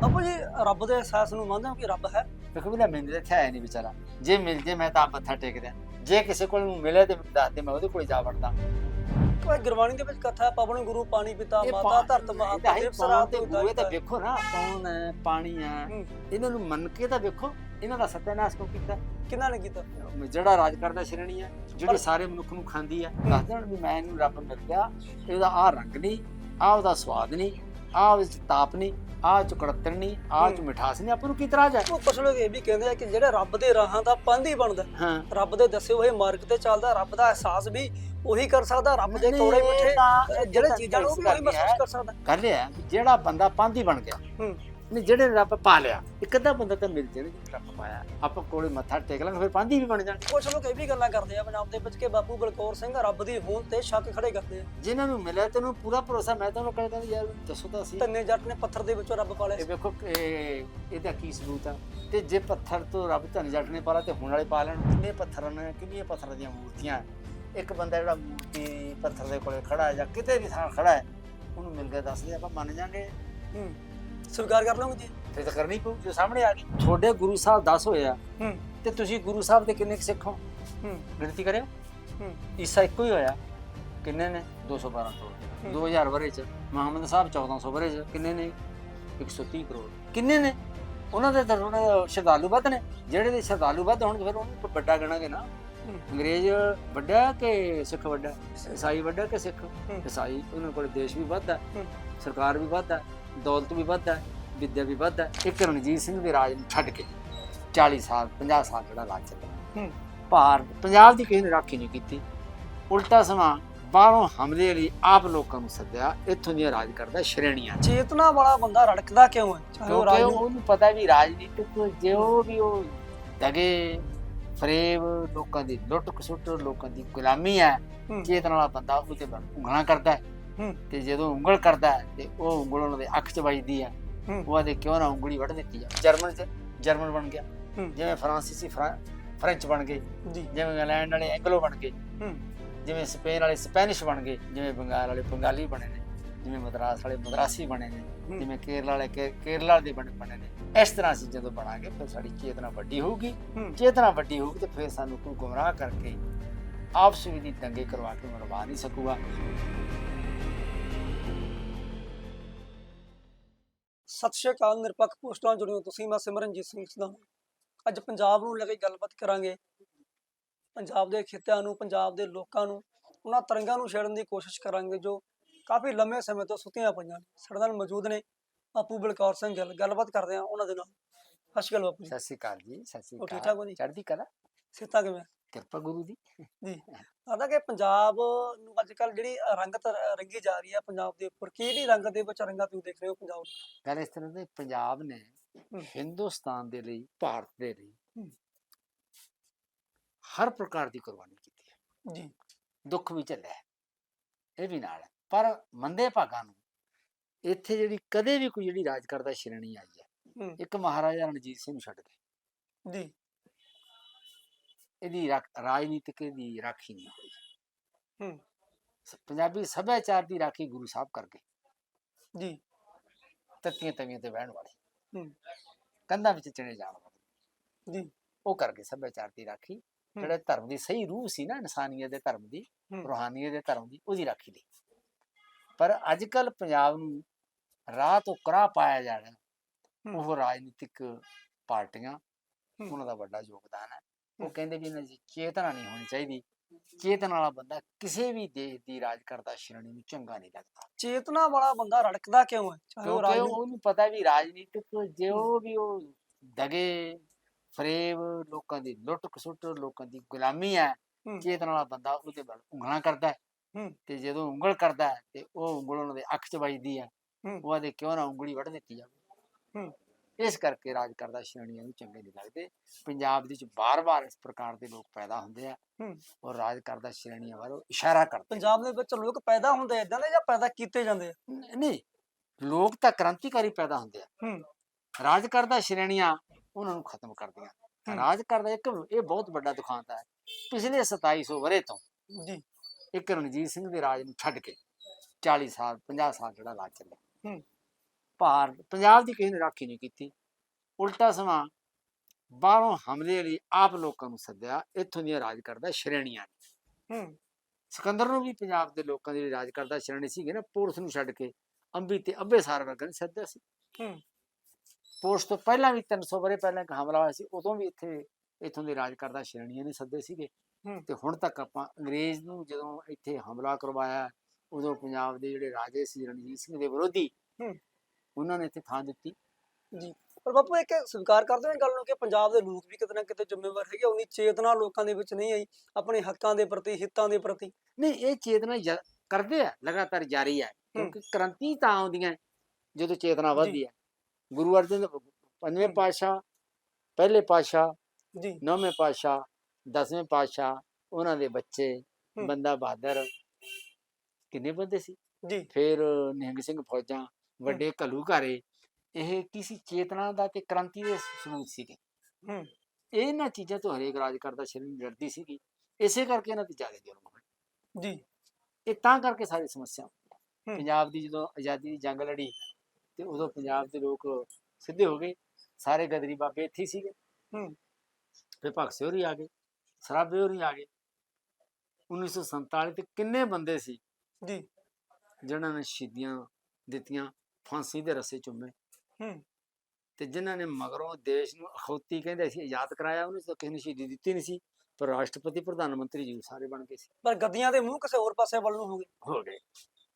ਬਾਪੂ ਜੀ ਰੱਬ ਦੇ ਅਹਿਸਾਸ ਨੂੰ ਮੰਨਦੇ ਹੋ ਕਿ ਰੱਬ ਹੈ? ਦੇਖੋ ਵੀ ਨਾ ਮੈਨੂੰ ਤਾਂ ਇੱਥੇ ਨਹੀਂ ਵਿਚਾਰਾ। ਜੇ ਮਿਲ ਜੇ ਮੈਂ ਤਾਂ ਆਪ ਮੱਥਾ ਟੇਕਦਾ ਜੇ ਕਿਸੇ ਕੋਲ ਮਿਲੇ ਤੇ ਮੈਨੂੰ ਦੱਸ ਦੇ ਮੈਂ ਉਹਦੇ ਕੋਲ ਜਾ ਵੜਦਾ। ਕੋਈ ਗੁਰਬਾਣੀ ਦੇ ਵਿੱਚ ਕਥਾ ਹੈ ਪਵਨ ਗੁਰੂ ਪਾਣੀ ਪਿਤਾ ਇਹ ਮਾਤਾ ਪਾ- ਧਰਤ ਇਹ ਮਹਾਤਮ ਤਾਂ ਸਰਾਤ ਤੇ ਵੇਖੋ ਨਾ ਕੌਣ ਹੈ ਪਾਣੀ ਹੈ। ਹੂੰ। ਇਹਨਾਂ ਨੂੰ ਮੰਨ ਕੇ ਤਾਂ ਵੇਖੋ ਇਹਨਾਂ ਦਾ ਸਤਿਆਨਾਸ਼ ਕਿਉਂ ਕੀਤਾ? ਕਿਹਨਾਂ ਨੇ ਕੀਤਾ? ਜਿਹੜਾ ਰਾਜ ਕਰਦਾ ਸ਼੍ਰੇਣੀ ਹੈ ਜਿਹੜੀ ਸਾਰੇ ਮਨੁੱਖ ਨੂੰ ਖਾਂਦੀ ਹੈ ਦੱਸ ਦੇਣ ਵੀ ਮੈਂ ਇਹਨੂੰ ਰੱਬ ਮਿਲ ਗਿਆ ਇਹਦਾ ਆਹ ਰੰਗ ਨਹੀਂ ਆਹ ਉਹਦਾ ਸਵਾਦ ਨਹੀਂ ਆਹ ਉਹਦੇ ਚ ਤਾਪ ਨਹੀਂ। ਆਹ ਚ ਕੜਤਣ ਨਹੀਂ ਆਹ ਚ ਹੂੰ। ਮਿਠਾਸ ਨਹੀਂ ਆਪਾਂ ਨੂੰ ਕੀ ਇਤਰਾਜ਼ ਹੈ? ਉਹ ਕੁਛ ਲੋਕ ਇਹ ਵੀ ਕਹਿੰਦੇ ਆ ਕਿ ਜਿਹੜੇ ਰੱਬ ਦੇ ਰਾਹਾਂ ਦਾ ਪੰਧ ਹੀ ਬਣਦਾ ਹਾਂ। ਰੱਬ ਦੇ ਦੱਸੇ ਹੋਏ ਮਾਰਗ ਤੇ ਚੱਲਦਾ ਰੱਬ ਦਾ ਅਹਿਸਾਸ ਵੀ ਉਹੀ ਕਰ ਸਕਦਾ ਰੱਬ ਦੇ ਇਹ ਮਿੱਠੇ ਜਿਹੜੇ ਚੀਜ਼ਾਂ ਨੂੰ ਉਹ ਵੀ ਮਹਿਸੂਸ ਕਰ ਸਕਦਾ। ਹੈ ਵੀ ਜਿਹੜਾ ਬੰਦਾ ਪਾਂਦੀ ਬਣ ਗਿਆ ਹੂੰ। ਨਹੀਂ ਜਿਹੜੇ ਰੱਬ ਪਾ ਲਿਆ ਇੱਕ ਅੱਧਾ ਬੰਦਾ ਤਾਂ ਮਿਲ ਜਾਣਾ ਜਿਹੜਾ ਰੱਬ ਪਾਇਆ। ਆਪਾਂ ਕੋਲੇ ਮੱਥਾ ਟੇਕ ਲਾਂਗੇ ਫਿਰ ਪਾਂਦੀ ਵੀ ਬਣ ਜਾਣਗੇ ਕੁਛ ਲੋਕ ਇਹ ਵੀ ਗੱਲਾਂ ਕਰਦੇ ਆ ਪੰਜਾਬ ਦੇ ਵਿੱਚ ਕਿ ਬਾਪੂ ਬਲਕੌਰ ਸਿੰਘ ਰੱਬ ਦੀ ਹੋਂਦ ਤੇ ਸ਼ੱਕ ਖੜੇ ਕਰਦੇ ਆ। ਜਿਨ੍ਹਾਂ ਨੂੰ ਮਿਲਿਆ ਤੈਨੂੰ ਪੂਰਾ ਭਰੋਸਾ ਮੈਂ ਤੁਹਾਨੂੰ ਕਹਿੰਦਾ ਯਾਰ ਦੱਸੋ ਤਾਂ ਸੀ ਤੰਨੇ ਜੱਟ ਨੇ ਪੱਥਰ ਦੇ ਵਿੱਚੋਂ ਰੱਬ ਪਾਲਿਆ ਇਹ। ਵੇਖੋ ਇਹ ਇਹਦਾ ਕੀ ਸਬੂਤ ਆ? ਤੇ ਜੇ ਪੱਥਰ ਤੋਂ ਰੱਬ ਧਨ ਜੱਟ ਨੇ ਪਾਲਾ ਤੇ ਹੁਣ ਵਾਲੇ ਪਾ ਲੈਣ ਕਿੰਨੇ ਪੱਥਰਾਂ ਨੇ ਕਿੰਨੀਆਂ ਪੱਥਰਾਂ ਦੀਆਂ ਮੂਰਤੀਆਂ? ਇੱਕ ਬੰਦਾ ਜਿਹੜਾ ਮੂਰਤੀ ਪੱਥਰ ਦੇ ਕੋਲੇ ਖੜਾ ਹੈ ਜਾਂ ਕਿਤੇ ਵੀ ਥਾਂ ਖੜਾ ਹੈ ਉਹਨੂੰ ਮਿਲ ਗਿਆ ਦੱਸਦੇ ਆਪਾਂ ਮੰਨ ਜਾਾਂਗੇ ਹੂੰ। ਸਵੀਕਾਰ ਕਰ ਲਓਗੇ ਜੀ? ਫਿਰ ਤਾਂ ਕਰਨੀ ਪਊ ਜੋ ਸਾਹਮਣੇ ਆ ਗਈ। ਤੁਹਾਡੇ ਗੁਰੂ ਸਾਹਿਬ 10 ਹੋਏ ਆ। ਹੂੰ। ਤੇ ਤੁਸੀਂ ਗੁਰੂ ਸਾਹਿਬ ਦੇ ਕਿੰਨੇ ਸਿੱਖ ਹੋ? ਹੂੰ। ਗਿਣਤੀ ਕਰਿਓ। ਹੂੰ। ਈਸਾ ਇੱਕੋ ਹੀ ਹੋਇਆ। ਕਿੰਨੇ ਨੇ? 212 ਕਰੋੜ। ਹੂੰ। 2000 ਵਰੇ ਚ। ਮੁਹੰਮਦ ਸਾਹਿਬ 1400 ਵਰੇ ਚ। ਕਿੰਨੇ ਨੇ? 130 ਕਰੋੜ। ਕਿੰਨੇ ਨੇ? ਉਹਨਾਂ ਦੇ ਤਾਂ ਥੋੜਾ ਸ਼ਰਧਾਲੂ ਵੱਧ ਨੇ। ਜਿਹੜੇ ਦੇ ਸ਼ਰਧਾਲੂ ਵੱਧ ਹੋਣਗੇ ਫਿਰ ਉਹਨੂੰ ਵੱਡਾ ਗਣਾਂਗੇ ਨਾ। ਅੰਗਰੇਜ਼ ਵੱਡਾ ਕਿ ਸਿੱਖ ਵੱਡਾ? ਈਸਾਈ ਵੱਡਾ ਕਿ ਸਿੱਖ। ਈਸਾਈ ਉਹਨਾਂ ਕੋਲ ਦੇਸ਼ ਵੀ ਵੱਧ ਹੈ। ਹੂੰ। ਸਰਕਾਰ ਵੀ ਵੱਧ ਹੈ ਦੌਲਤ ਵੀ ਵੱਧ ਹੈ ਵਿਦਿਆ ਵੀ ਵੱਧ ਹੈ ਇੱਕ ਰਣਜੀਤ ਸਿੰਘ ਦੇ ਰਾਜ ਨੂੰ ਛੱਡ ਕੇ 40 ਸਾਲ 50 ਸਾਲ ਜਿਹੜਾ ਰਾਜ ਚੱਲਿਆ। ਹੂੰ। ਭਾਰਤ ਪੰਜਾਬ ਦੀ ਕਿਸੇ ਨੇ ਰਾਖੀ ਨਹੀਂ ਕੀਤੀ। ਉਲਟਾ ਸਮਾਂ ਬਾਹਰੋਂ ਹਮਲੇ ਲਈ ਆਪ ਲੋਕਾਂ ਨੂੰ ਸੱਦਿਆ ਇੱਥੋਂ ਦੀਆਂ ਰਾਜ ਕਰਦਾ ਸ਼੍ਰੇਣੀਆਂ ਚੇਤਨਾ ਵਾਲਾ ਬੰਦਾ ਰੜਕਦਾ ਕਿਉਂ ਹੈ? ਚਾਹੇ ਉਹ ਕਿਉਂਕਿ ਰਾਜਨੀਤੀ ਉਹਨੂੰ ਪਤਾ ਵੀ ਰਾਜਨੀਤਿਕ ਜੋ ਵੀ ਉਹ ਦਗੇ ਫਰੇਬ ਲੋਕਾਂ ਦੀ ਲੁੱਟ ਖਸੁੱਟ ਲੋਕਾਂ ਦੀ ਗੁਲਾਮੀ ਹੈ ਹੂੰ। ਚੇਤਨ ਵਾਲਾ ਬੰਦਾ ਉਹਦੇ ਵੱਲ ਉਂਗਲਾਂ ਕਰਦਾ ਹੈ। ਹੂੰ। ਤੇ ਜਦੋਂ ਉਂਗਲ ਕਰਦਾ ਹੈ ਤੇ ਉਹ ਉਂਗਲ ਉਹਨਾਂ ਦੇ ਅੱਖ 'ਚ ਵੱਜਦੀ ਹੈ ਹੂੰ। ਉਹ ਆਦੇ ਕਿਉਂ ਨਾ ਉਂਗਲੀ ਵੱਢ ਦਿੱਤੀ ਜਾ ਜਰਮਨ 'ਚ ਜਰਮਨ ਬਣ ਗਿਆ। ਹੂੰ। ਜਿਵੇਂ ਫਰਾਂਸੀਸੀ ਫਰਾਂ- ਫ੍ਰੈਂਚ ਬਣ ਗਏ। ਜੀ। ਜਿਵੇਂ ਇੰਗਲੈਂਡ ਵਾਲੇ ਐਂਗਲੋ ਬਣ ਗਏ। ਹੂੰ। ਜਿਵੇਂ ਸਪੇਨ ਵਾਲੇ ਸਪੈਨਿਸ਼ ਬਣ ਗਏ। ਜਿਵੇਂ ਬੰਗਾਲ ਵਾਲੇ ਬੰਗਾਲੀ ਬਣੇ ਨੇ। ਜਿਵੇਂ ਮਦਰਾਸ ਵਾਲੇ ਮਦਰਾਸੀ ਬਣੇ ਨੇ। ਹੂੰ। ਜਿਵੇਂ ਕੇਰਲਾ ਵਾਲੇ ਕੇ- ਕੇਰਲਾ ਦੇ ਬਣੇ ਬਣੇ ਨੇ। ਇਸ ਤਰ੍ਹਾਂ ਅਸੀਂ ਜਦੋਂ ਬਣਾਂਗੇ ਫਿਰ ਸਾਡੀ ਚੇਤਨਾ ਵੱਡੀ ਹੋਊਗੀ। ਹੂੰ। ਚੇਤਨਾ ਵੱਡੀ ਹੋਊਗੀ ਤੇ ਫਿਰ ਸਾਨੂੰ ਕੋਈ ਗੁੰਮਰਾਹ ਕਰਕੇ ਆਪਸ ਵਿੱਚ ਦੀ ਦੰਗੇ ਕਰਵਾ ਕੇ ਮਰਵਾ ਨਹੀਂ ਸਕੂਗਾ। ਸਤਿ ਸ਼੍ਰੀ ਅਕਾਲ ਨਿਰਪੱਖ ਪੋਸਟਾਂ ਜੁੜਿਓ ਤੁਸੀਂ ਮੈਂ ਸਿਮਰਨਜੀਤ ਸਿੰਘ ਸਦਾਨ ਅੱਜ ਪੰਜਾਬ ਨੂੰ ਲੈ ਕੇ ਗੱਲਬਾਤ ਕਰਾਂਗੇ। ਪੰਜਾਬ ਦੇ ਖੇਤਿਆਂ ਨੂੰ ਪੰਜਾਬ ਦੇ ਲੋਕਾਂ ਨੂੰ ਉਹਨਾਂ ਤਰੰਗਾਂ ਨੂੰ ਛੇੜਨ ਦੀ ਕੋਸ਼ਿਸ਼ ਕਰਾਂਗੇ ਜੋ ਕਾਫੀ ਲੰਮੇ ਸਮੇਂ ਤੋਂ ਸੁੱਤੀਆਂ ਪਈਆਂ ਨੇ। ਸਾਡੇ ਨਾਲ ਮੌਜੂਦ ਨੇ ਬਾਪੂ ਬਲਕੌਰ ਸਿੰਘ ਗਿੱਲ। ਗੱਲਬਾਤ ਕਰਦੇ ਆ ਉਹਨਾਂ ਦੇ ਨਾਲ। ਸਤਿ ਸ਼੍ਰੀ ਅਕਾਲ ਬਾਪੂ ਜੀ। ਸਤਿ ਸ੍ਰੀ ਅਕਾਲ ਜੀ ਸਤਿ ਸ੍ਰੀ ਉਹ ਠੀਕ ਠਾਕ ਹੋ ਜੀ? ਚੜ੍ਹਦੀ ਕਲਾ? ਸਿੱਤਾ ਕਿਵੇਂ? ਕਿਰਪਾ ਗੁਰੂ ਦੀ ਆਦਾ ਕਿ ਪੰਜਾਬ ਨੂੰ ਅੱਜ ਕੱਲ ਜਿਹੜੀ ਰੰਗਤ ਰੰਗੀ ਜਾ ਰਹੀ ਹੈ ਪੰਜਾਬ ਦੇ ਉੱਪਰ ਕਿਹੜੀ ਰੰਗ ਦੇ ਵਿੱਚ ਰੰਗਾ ਤੁਸੀਂ ਦੇਖ ਰਹੇ ਹੋ ਪੰਜਾਬ? ਗੱਲ ਇਸ ਤਰ੍ਹਾਂ ਦੇ ਪੰਜਾਬ ਨੇ। ਹਿੰਦੁਸਤਾਨ ਦੇ ਲਈ ਭਾਰਤ ਦੇ ਲਈ। ਹਰ ਪ੍ਰਕਾਰ ਦੀ ਕੁਰਬਾਨੀ ਕੀਤੀ ਹੈ ਜੀ ਦੁੱਖ ਵੀ ਝੱਲਿਆ ਹੈ। ਇਹ ਵੀ ਨਾਲ ਪਰ ਮੰਦੇ ਭਾਗਾਂ ਨੂੰ ਇੱਥੇ ਜਿਹੜੀ ਕਦੇ ਵੀ ਕੋਈ ਜਿਹੜੀ ਰਾਜ ਕਰਦਾ ਸ਼੍ਰੇਣੀ ਆਈ ਹੈ। ਇੱਕ ਮਹਾਰਾਜਾ ਰਣਜੀਤ ਸਿੰਘ ਛੱਡ ਕੇ ਜੀ ਇਹਦੀ ਰਾਜਨੀਤਿਕ ਦੀ ਰਾਖੀ ਨਹੀਂ ਹੋਈ ਹੂੰ। ਸ- ਪੰਜਾਬੀ ਸੱਭਿਆਚਾਰ ਦੀ ਰਾਖੀ ਗੁਰੂ ਸਾਹਿਬ ਕਰ ਗਏ ਜੀ ਤੱਤੀਆਂ ਤਵੀਆਂ ਤੇ ਬਹਿਣ ਵਾਲੇ ਹੂੰ। ਕੰਧਾਂ ਵਿੱਚ ਚਿਣੇ ਜਾਣ ਵਾਲੇ ਜੀ ਉਹ ਕਰ ਗਏ ਸੱਭਿਆਚਾਰ ਦੀ ਰਾਖੀ ਜਿਹੜੇ ਧਰਮ ਦੀ ਸਹੀ ਰੂਹ ਸੀ ਨਾ ਇਨਸਾਨੀਅਤ ਦੇ ਧਰਮ ਦੀ ਹੂੰ। ਰੂਹਾਨੀਅਤ ਦੇ ਧਰਮ ਦੀ ਉਹਦੀ ਰਾਖੀ ਲਈ ਪਰ ਅੱਜ ਕੱਲ ਪੰਜਾਬ ਨੂੰ ਰਾਹ ਤੋਂ ਕਰਾ ਪਾਇਆ ਜਾ ਰਿਹਾ ਹੂੰ। ਉਹ ਰਾਜਨੀਤਿਕ ਪਾਰਟੀਆਂ ਹੂੰ। ਉਹਨਾਂ ਦਾ ਵੱਡਾ ਯੋਗਦਾਨ ਹੈ ਉਹ। ਕਹਿੰਦੇ ਵੀ ਇਹਨਾਂ ਦੀ ਚੇਤਨਾ ਨਹੀਂ ਹੋਣੀ ਚਾਹੀਦੀ ਚੇਤਨਾ ਵਾਲਾ ਬੰਦਾ ਕਿਸੇ ਵੀ ਦੇਸ਼ ਦੀ ਰਾਜ ਕਰਦਾ ਸ਼੍ਰੇਣੀ ਨੂੰ ਚੰਗਾ ਨਹੀਂ ਲੱਗਦਾ ਚੇਤਨਾ ਵਾਲਾ ਬੰਦਾ ਰੜਕਦਾ ਕਿਉਂ ਹੈ ਚਾਹੇ ਉਹ ਕਿਉਂਕਿ ਉਹਨੂੰ ਪਤਾ ਵੀ ਰਾਜਨੀਤਿਕ ਜੋ ਵੀ ਉਹ ਦਗੇ ਫਰੇਬ ਲੋਕਾਂ ਦੀ ਲੁੱਟ ਖਸੁੱਟ ਲੋਕਾਂ ਦੀ ਗੁਲਾਮੀ ਹੈ ਹੂੰ। ਚੇਤਨ ਵਾਲਾ ਬੰਦਾ ਉਹਦੇ ਵੱਲ ਉਂਗਲਾਂ ਕਰਦਾ ਹੈ। ਹੂੰ। ਤੇ ਜਦੋਂ ਉਂਗਲ ਕਰਦਾ ਹੈ ਤੇ ਉਹ ਉਂਗਲ ਉਹਨਾਂ ਦੇ ਅੱਖ 'ਚ ਵੱਜਦੀ ਹੈ ਹੂੰ। ਉਹ ਆਦੇ ਕਿਉਂ ਨਾ ਉਂਗਲੀ ਵੱਢ ਦਿੱਤੀ ਜਾਵੇ ਹੂੰ। ਇਸ ਕਰਕੇ ਰਾਜ ਕਰਦਾ ਸ਼੍ਰੇਣੀਆਂ ਨੂੰ ਚੰਗੇ ਨਹੀਂ ਲੱਗਦੇ। ਪੰਜਾਬ ਦੇ ਵਿੱਚ ਬਾਰ-ਬਾਰ ਇਸ ਪ੍ਰਕਾਰ ਦੇ ਲੋਕ ਪੈਦਾ ਹੁੰਦੇ ਆ। ਔਰ ਰਾਜ ਕਰਦਾ ਸ਼੍ਰੇਣੀਆਂ ਵੱਲ ਇਸ਼ਾਰਾ ਕਰਦੇ ਪੰਜਾਬ ਦੇ ਵਿੱਚ ਲੋਕ ਪੈਦਾ ਹੁੰਦੇ ਇਦਾਂ ਦੇ ਜਾਂ ਪੈਦਾ ਕੀਤੇ ਜਾਂਦੇ ਨਹੀਂ ਲੋਕ ਤਾਂ ਕ੍ਰਾਂਤੀਕਾਰੀ ਪੈਦਾ ਹੁੰਦੇ ਆ। ਰਾਜ ਕਰਦਾ ਸ਼੍ਰੇਣੀਆਂ ਉਹਨਾਂ ਨੂੰ ਖਤਮ ਕਰਦੀਆਂ। ਰਾਜ ਕਰਦਾ ਇੱਕ ਇਹ ਬਹੁਤ ਵੱਡਾ ਦੁਖਾਂਤ ਹੈ। ਪਿਛਲੇ 2700 ਵਰੇ ਤੋਂ ਜੀ। ਇੱਕ ਰਣਜੀਤ ਸਿੰਘ ਦੇ ਰਾਜ ਨੂੰ ਛੱਡ ਕੇ 40 ਸਾਲ 50 ਸਾਲ ਜਿਹੜਾ ਰਾਜ ਚੱਲਿਆ। ਹੂੰ। ਭਾਰ ਪੰਜਾਬ ਦੀ ਕਿਸੇ ਨੇ ਰਾਖੀ ਨਹੀਂ ਕੀਤੀ ਉਲਟਾ ਸਮਾਂ ਬਾਹਰੋਂ ਹਮਲੇ ਲਈ ਆਪ ਲੋਕਾਂ ਨੂੰ ਸੱਦਿਆ ਇੱਥੋਂ ਦੀਆਂ ਰਾਜ ਕਰਦਾ ਸ਼੍ਰੇਣੀਆਂ ਨੇ। ਹੂੰ ਸਿਕੰਦਰ ਨੂੰ ਵੀ ਪੰਜਾਬ ਦੇ ਲੋਕਾਂ ਦੀ ਰਾਜ ਕਰਦਾ ਸ਼੍ਰੇਣੀ ਸੀਗੇ ਨਾ ਪੁਲਿਸ ਨੂੰ ਛੱਡ ਕੇ ਅੰਬੀ ਤੇ ਅੱਬੇ ਸਾਰ ਵਰਗਾਂ ਨੇ ਸੱਦਿਆ ਸੀ ਹੂੰ ਪੁਲਿਸ ਤੋਂ ਪਹਿਲਾਂ ਵੀ 300 ਬਰੇ ਪਹਿਲਾਂ ਇੱਕ ਹਮਲਾ ਹੋਇਆ ਸੀ ਉਦੋਂ ਵੀ ਇੱਥੇ ਇੱਥੋਂ ਦੇ ਰਾਜ ਕਰਦਾ ਸ਼੍ਰੇਣੀਆਂ ਨੇ ਸੱਦੇ ਸੀਗੇ। ਤੇ ਹੁਣ ਤੱਕ ਆਪਾਂ ਅੰਗਰੇਜ਼ ਨੂੰ ਜਦੋਂ ਇੱਥੇ ਹਮਲਾ ਕਰਵਾਇਆ ਉਦੋਂ ਪੰਜਾਬ ਦੇ ਜਿਹੜੇ ਰਾਜੇ ਸੀ ਰਣਜੀਤ ਸਿੰਘ ਦੇ ਵਿਰੋਧੀ। ਉਹਨਾਂ ਨੇ ਇੱਥੇ ਥਾਂ ਦਿੱਤੀ। ਜੀ। ਪਰ ਬਾਪੂ ਇੱਕ ਸਵੀਕਾਰ ਕਰਦੇ ਹੋ ਇਹ ਗੱਲ ਨੂੰ ਕਿ ਪੰਜਾਬ ਦੇ ਲੋਕ ਵੀ ਕਿਤੇ ਨਾ ਕਿਤੇ ਜ਼ਿੰਮੇਵਾਰ ਹੈਗੇ ਉਨੀ ਚੇਤਨਾ ਲੋਕਾਂ ਦੇ ਵਿੱਚ ਨਹੀਂ ਆਈ ਆਪਣੇ ਹੱਕਾਂ ਦੇ ਪ੍ਰਤੀ ਹਿੱਤਾਂ ਦੇ ਪ੍ਰਤੀ। ਨਹੀਂ ਇਹ ਚੇਤਨਾ ਜ- ਕਰਦੇ ਆ ਲਗਾਤਾਰ ਜਾਰੀ ਹੈ। ਕਿਉਂਕਿ ਕ੍ਰਾਂਤੀ ਤਾਂ ਆਉਂਦੀਆਂ ਜਦੋਂ ਚੇਤਨਾ ਵੱਧਦੀ ਹੈ ਗੁਰੂ ਅਰਜਨ ਪੰਜਵੇਂ ਹੂੰ। ਪਾਤਸ਼ਾਹ ਪਹਿਲੇ ਪਾਤਸ਼ਾਹ ਜੀ। ਨੌਵੇਂ ਪਾਤਸ਼ਾਹ ਦਸਵੇਂ ਪਾਤਸ਼ਾਹ ਉਹਨਾਂ ਦੇ ਬੱਚੇ। ਬੰਦਾ ਬਹਾਦਰ ਕਿੰਨੇ ਬੰਦੇ ਸੀ? ਜੀ। ਫਿਰ ਨਿਹੰਗ ਸਿੰਘ ਫੌਜਾਂ ਵੱਡੇ ਘੱਲੂਘਾਰੇ ਇਹ ਕਿਸੇ ਚੇਤਨਾ ਦਾ ਤੇ ਕ੍ਰਾਂਤੀ ਦੇ ਸਬੂਤ ਸੀਗੇ। ਹੂੰ। ਇਹਨਾਂ ਚੀਜ਼ਾਂ ਤੋਂ ਹਰੇਕ ਰਾਜ ਕਰਦਾ ਸ਼ਰੀਰ ਡਰਦੀ ਸੀਗੀ। ਇਸੇ ਕਰਕੇ ਇਹਨਾਂ ਤੇ ਜ਼ਿਆਦਾ ਜ਼ੁਲਮ ਹੋਇਆ ਜੀ। ਇਹ ਤਾਂ ਕਰਕੇ ਸਾਰੀ ਸਮੱਸਿਆ। ਪੰਜਾਬ ਦੀ ਜਦੋਂ ਆਜ਼ਾਦੀ ਦੀ ਜੰਗ ਲੜੀ ਤੇ ਉਦੋਂ ਪੰਜਾਬ ਦੇ ਲੋਕ ਸਿੱਧੇ ਹੋ ਗਏ। ਸਾਰੇ ਗਦਰੀ ਬਾਬੇ ਇੱਥੇ ਸੀਗੇ। ਹੂੰ। ਫਿਰ ਭਗਤ ਸਿੰਘ ਹੋਰੀ ਆ ਗਏ ਸਰਾਭੇ ਹੋਰੀ ਆ ਗਏ। 1947 ਤੇ ਕਿੰਨੇ ਬੰਦੇ ਸੀ ਜੀ। ਜਿਨ੍ਹਾਂ ਨੇ ਸ਼ਹੀਦੀਆਂ ਦਿੱਤੀਆਂ? ਫਾਂਸੀ ਦੇ ਰਸੇ ਚੁੰਮੇ। ਹੂੰ। ਤੇ ਜਿਨ੍ਹਾਂ ਨੇ ਮਗਰੋਂ ਦੇਸ਼ ਨੂੰ ਅਖੌਤੀ ਕਹਿੰਦੇ ਸੀ ਆਜ਼ਾਦ ਕਰਾਇਆ ਉਹਨੇ ਤਾਂ ਕਿਸੇ ਨੇ ਸ਼ਹੀਦੀ ਦਿੱਤੀ ਨਹੀਂ ਸੀ ਪਰ ਰਾਸ਼ਟਰਪਤੀ ਪ੍ਰਧਾਨ ਮੰਤਰੀ ਜੀ ਸਾਰੇ ਬਣ ਗਏ ਸੀ। ਪਰ ਗੱਦੀਆਂ ਦੇ ਮੂੰਹ ਕਿਸੇ ਹੋਰ ਪਾਸੇ ਵੱਲ ਨੂੰ ਹੋ ਗਏ। ਹੋ ਗਏ।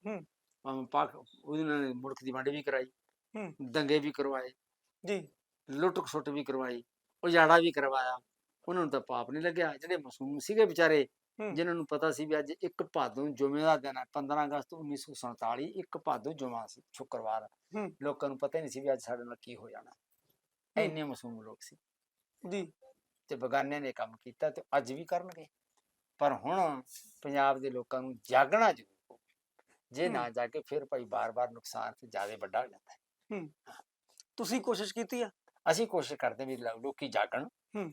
ਹੂੰ। ਭਾਵੇਂ ਪਾਕ ਉਹਨਾਂ ਨੇ ਮੁਲਕ ਦੀ ਵੰਡ ਵੀ ਕਰਾਈ ਹੂੰ। ਦੰਗੇ ਵੀ ਕਰਵਾਏ। ਜੀ। ਲੁੱਟ ਖਸੁੱਟ ਵੀ ਕਰਵਾਈ ਉਜਾੜਾ ਵੀ ਕਰਵਾਇਆ। ਉਹਨਾਂ ਨੂੰ ਤਾਂ ਪਾਪ ਨਹੀਂ ਲੱਗਿਆ। ਜਿਹੜੇ ਮਾਸੂਮ ਸੀਗੇ ਵਿਚਾਰੇ। ਜਿਨ੍ਹਾਂ ਨੂੰ ਪਤਾ ਸੀ ਵੀ ਅੱਜ ਇੱਕ ਭਾਦੋਂ ਜੁਮੇ ਦਾ ਦਿਨ ਹੈ 15 ਅਗਸਤ 1947 ਇੱਕ ਭਾਦੋਂ ਜੁਮਾ ਸੀ ਸ਼ੁੱਕਰਵਾਰ। ਲੋਕਾਂ ਨੂੰ ਪਤਾ ਹੀ ਨਹੀਂ ਸੀ ਵੀ ਅੱਜ ਸਾਡੇ ਨਾਲ ਕੀ ਹੋ ਜਾਣਾ। ਇੰਨੇ ਮਾਸੂਮ ਲੋਕ ਸੀ। ਜੀ। ਤੇ ਬਗਾਨਿਆਂ ਨੇ ਕੰਮ ਕੀਤਾ ਤੇ ਅੱਜ ਵੀ ਕਰਨਗੇ। ਪਰ ਹੁਣ ਪੰਜਾਬ ਦੇ ਲੋਕਾਂ ਨੂੰ ਜਾਗਣਾ ਜ਼ਰੂਰ। ਜੇ ਨਾ ਜਾਗੇ ਫਿਰ ਭਾਈ ਬਾਰ-ਬਾਰ ਨੁਕਸਾਨ ਤੇ ਜ਼ਿਆਦਾ ਵੱਡਾ ਹੋ ਜਾਂਦਾ ਹੈ। ਤੁਸੀਂ ਕੋਸ਼ਿਸ਼ ਕੀਤੀ ਆ? ਅਸੀਂ ਕੋਸ਼ਿਸ਼ ਕਰਦੇ ਵੀ ਲੋਕੀ ਜਾਗਣ।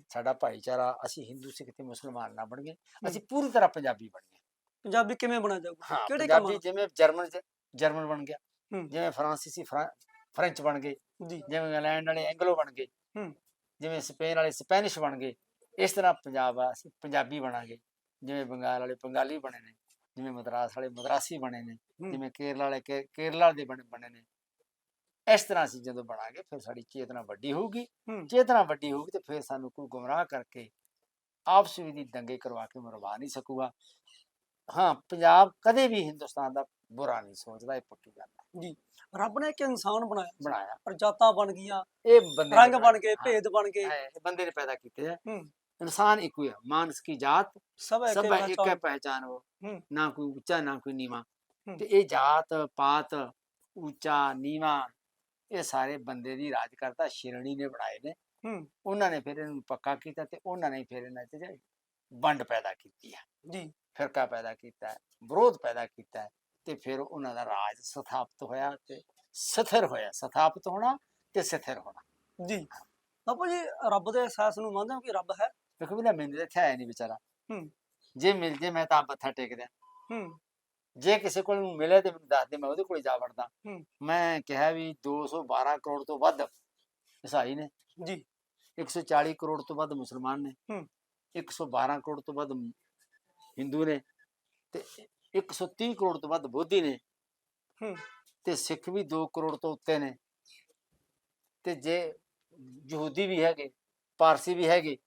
ਸਾਡਾ ਭਾਈਚਾਰਾ ਅਸੀਂ ਹਿੰਦੂ ਸਿੱਖ ਤੇ ਮੁਸਲਮਾਨ ਨਾ ਬਣ ਗਏ ਅਸੀਂ ਪੂਰੀ ਤਰ੍ਹਾਂ ਪੰਜਾਬੀ ਬਣ ਗਏ ਪੰਜਾਬੀ ਕਿਵੇਂ ਬਣਾ ਜਾਊਗਾ? ਕਿਹੜੇ ਕੰਮ ਪੰਜਾਬੀ ਜਿਵੇਂ ਜਰਮਨ ਜਰਮਨ ਬਣ ਗਿਆ। ਜਿਵੇਂ ਫਰਾਂਸੀਸੀ ਫਰਾਂ- ਫ੍ਰੈਂਚ ਬਣ ਗਏ। ਜਿਵੇਂ ਇੰਗਲੈਂਡ ਵਾਲੇ ਐਂਗਲੋ ਬਣ ਗਏ। ਜਿਵੇਂ ਸਪੇਨ ਵਾਲੇ ਸਪੈਨਿਸ਼ ਬਣ ਗਏ। ਇਸ ਤਰ੍ਹਾਂ ਪੰਜਾਬ ਆ ਅਸੀਂ ਪੰਜਾਬੀ ਬਣਾਂਗੇ। ਜਿਵੇਂ ਬੰਗਾਲ ਵਾਲੇ ਬੰਗਾਲੀ ਬਣੇ ਨੇ। ਜਿਵੇਂ ਮਦਰਾਸ ਵਾਲੇ ਮਦਰਾਸੀ ਬਣੇ ਨੇ। ਜਿਵੇਂ ਕੇਰਲਾ ਵਾਲੇ ਕੇਰਲਾ ਦੇ ਬਣੇ ਬਣੇ ਨੇ। ਇਸ ਤਰ੍ਹਾਂ ਅਸੀਂ ਜਦੋਂ ਬਣਾਂਗੇ ਫਿਰ ਸਾਡੀ ਚੇਤਨਾ ਵੱਡੀ ਹੋਊਗੀ। ਚੇਤਨਾ ਵੱਡੀ ਹੋਊਗੀ ਤੇ ਫਿਰ ਸਾਨੂੰ ਕੋਈ ਗੁੰਮਰਾਹ ਕਰਕੇ ਆਪਸ ਵਿੱਚ ਦੀ ਦੰਗੇ ਕਰਵਾ ਕੇ ਮਰਵਾ ਨਹੀਂ ਸਕੂਗਾ ਹਾਂ ਪੰਜਾਬ ਕਦੇ ਵੀ ਹਿੰਦੁਸਤਾਨ ਦਾ ਬੁਰਾ ਨਹੀਂ ਸੋਚਦਾ ਇਹ ਪੱਕੀ ਗੱਲ ਹੈ ਰੱਬ ਨੇ ਇੱਕ ਇਨਸਾਨ ਬਣਾਇਆ ਬਣਾਇਆ ਪਰ ਜਾਤਾਂ ਬਣ ਗਈਆਂ ਇਹ ਬੰਦੇ ਰੰਗ ਬਣ। ਗਏ ਭੇਦ ਬਣ ਗਏ ਬੰਦੇ ਨੇ ਪੈਦਾ ਕੀਤੇ ਹੈ। ਇਨਸਾਨ ਇੱਕੋ ਹੀ ਮਾਨਸ ਕੀ ਜਾਤ ਸਭ ਇੱਕ ਹੈ ਪਹਿਚਾਨ ਹੋ ਹੂੰ। ਨਾ ਕੋਈ ਉੱਚਾ ਨਾ ਕੋਈ ਨੀਵਾ। ਤੇ ਇਹ ਜਾਤ ਪਾਤ ਉੱਚਾ ਨੀਵਾ ਇਹ ਸਾਰੇ ਬੰਦੇ ਦੀ ਰਾਜ ਕਰਤਾ ਸ਼੍ਰੇਣੀ ਨੇ ਬਣਾਏ ਨੇ। ਹੂੰ। ਉਹਨਾਂ ਨੇ ਫਿਰ ਇਹਨੂੰ ਪੱਕਾ ਕੀਤਾ ਤੇ ਉਹਨਾਂ ਨੇ ਫਿਰ ਇਹਨਾਂ ਚ ਵੰਡ ਪੈਦਾ ਕੀਤੀ ਹੈ ਜੀ। ਫਿਰਕਾ ਪੈਦਾ ਕੀਤਾ ਵਿਰੋਧ ਪੈਦਾ ਕੀਤਾ ਤੇ ਫਿਰ ਉਹਨਾਂ ਦਾ ਰਾਜ ਸਥਾਪਿਤ ਹੋਇਆ ਤੇ ਸਥਿਰ ਹੋਇਆ। ਸਥਾਪਿਤ ਹੋਣਾ ਤੇ ਸਥਿਰ ਹੋਣਾ। ਜੀ। ਬਾਪੂ ਜੀ ਰੱਬ ਦੇ ਅਹਿਸਾਸ ਨੂੰ ਮੰਨਦੇ ਹੋ ਕਿ ਰੱਬ ਹੈ? ਵੇਖੋ ਵੀ ਨਾ ਮੈਨੂੰ ਇੱਥੇ ਆਇਆ ਨਹੀਂ ਵਿਚਾਰਾ। ਹੂੰ। ਜੇ ਮਿਲ ਜੇ ਮੈਂ ਤਾਂ ਮੱਥਾ ਟੇਕਦਾ ਹੂੰ। ਜੇ ਕਿਸੇ ਕੋਲ ਨੂੰ ਮਿਲੇ ਤੇ ਮੈਨੂੰ ਦੱਸ ਦੇ ਮੈਂ ਉਹਦੇ ਕੋਲ ਜਾ ਵੜਦਾ ਹੂੰ। ਮੈਂ ਕਿਹਾ ਵੀ 212 ਕਰੋੜ ਤੋਂ ਵੱਧ ਈਸਾਈ ਨੇ ਜੀ 140 ਕਰੋੜ ਤੋਂ ਵੱਧ ਮੁਸਲਮਾਨ ਨੇ ਹੂੰ। 112 ਕਰੋੜ ਤੋਂ ਵੱਧ ਮ- ਹਿੰਦੂ ਨੇ ਤੇ 130 ਕਰੋੜ ਤੋਂ ਵੱਧ ਬੋਧੀ ਨੇ ਹੂੰ। ਤੇ ਸਿੱਖ ਵੀ 2 ਕਰੋੜ ਤੋਂ ਉੱਤੇ ਨੇ ਤੇ ਜੇ ਯਹੂਦੀ ਵੀ ਹੈਗੇ ਪਾਰਸੀ ਵੀ ਹੈਗੇ।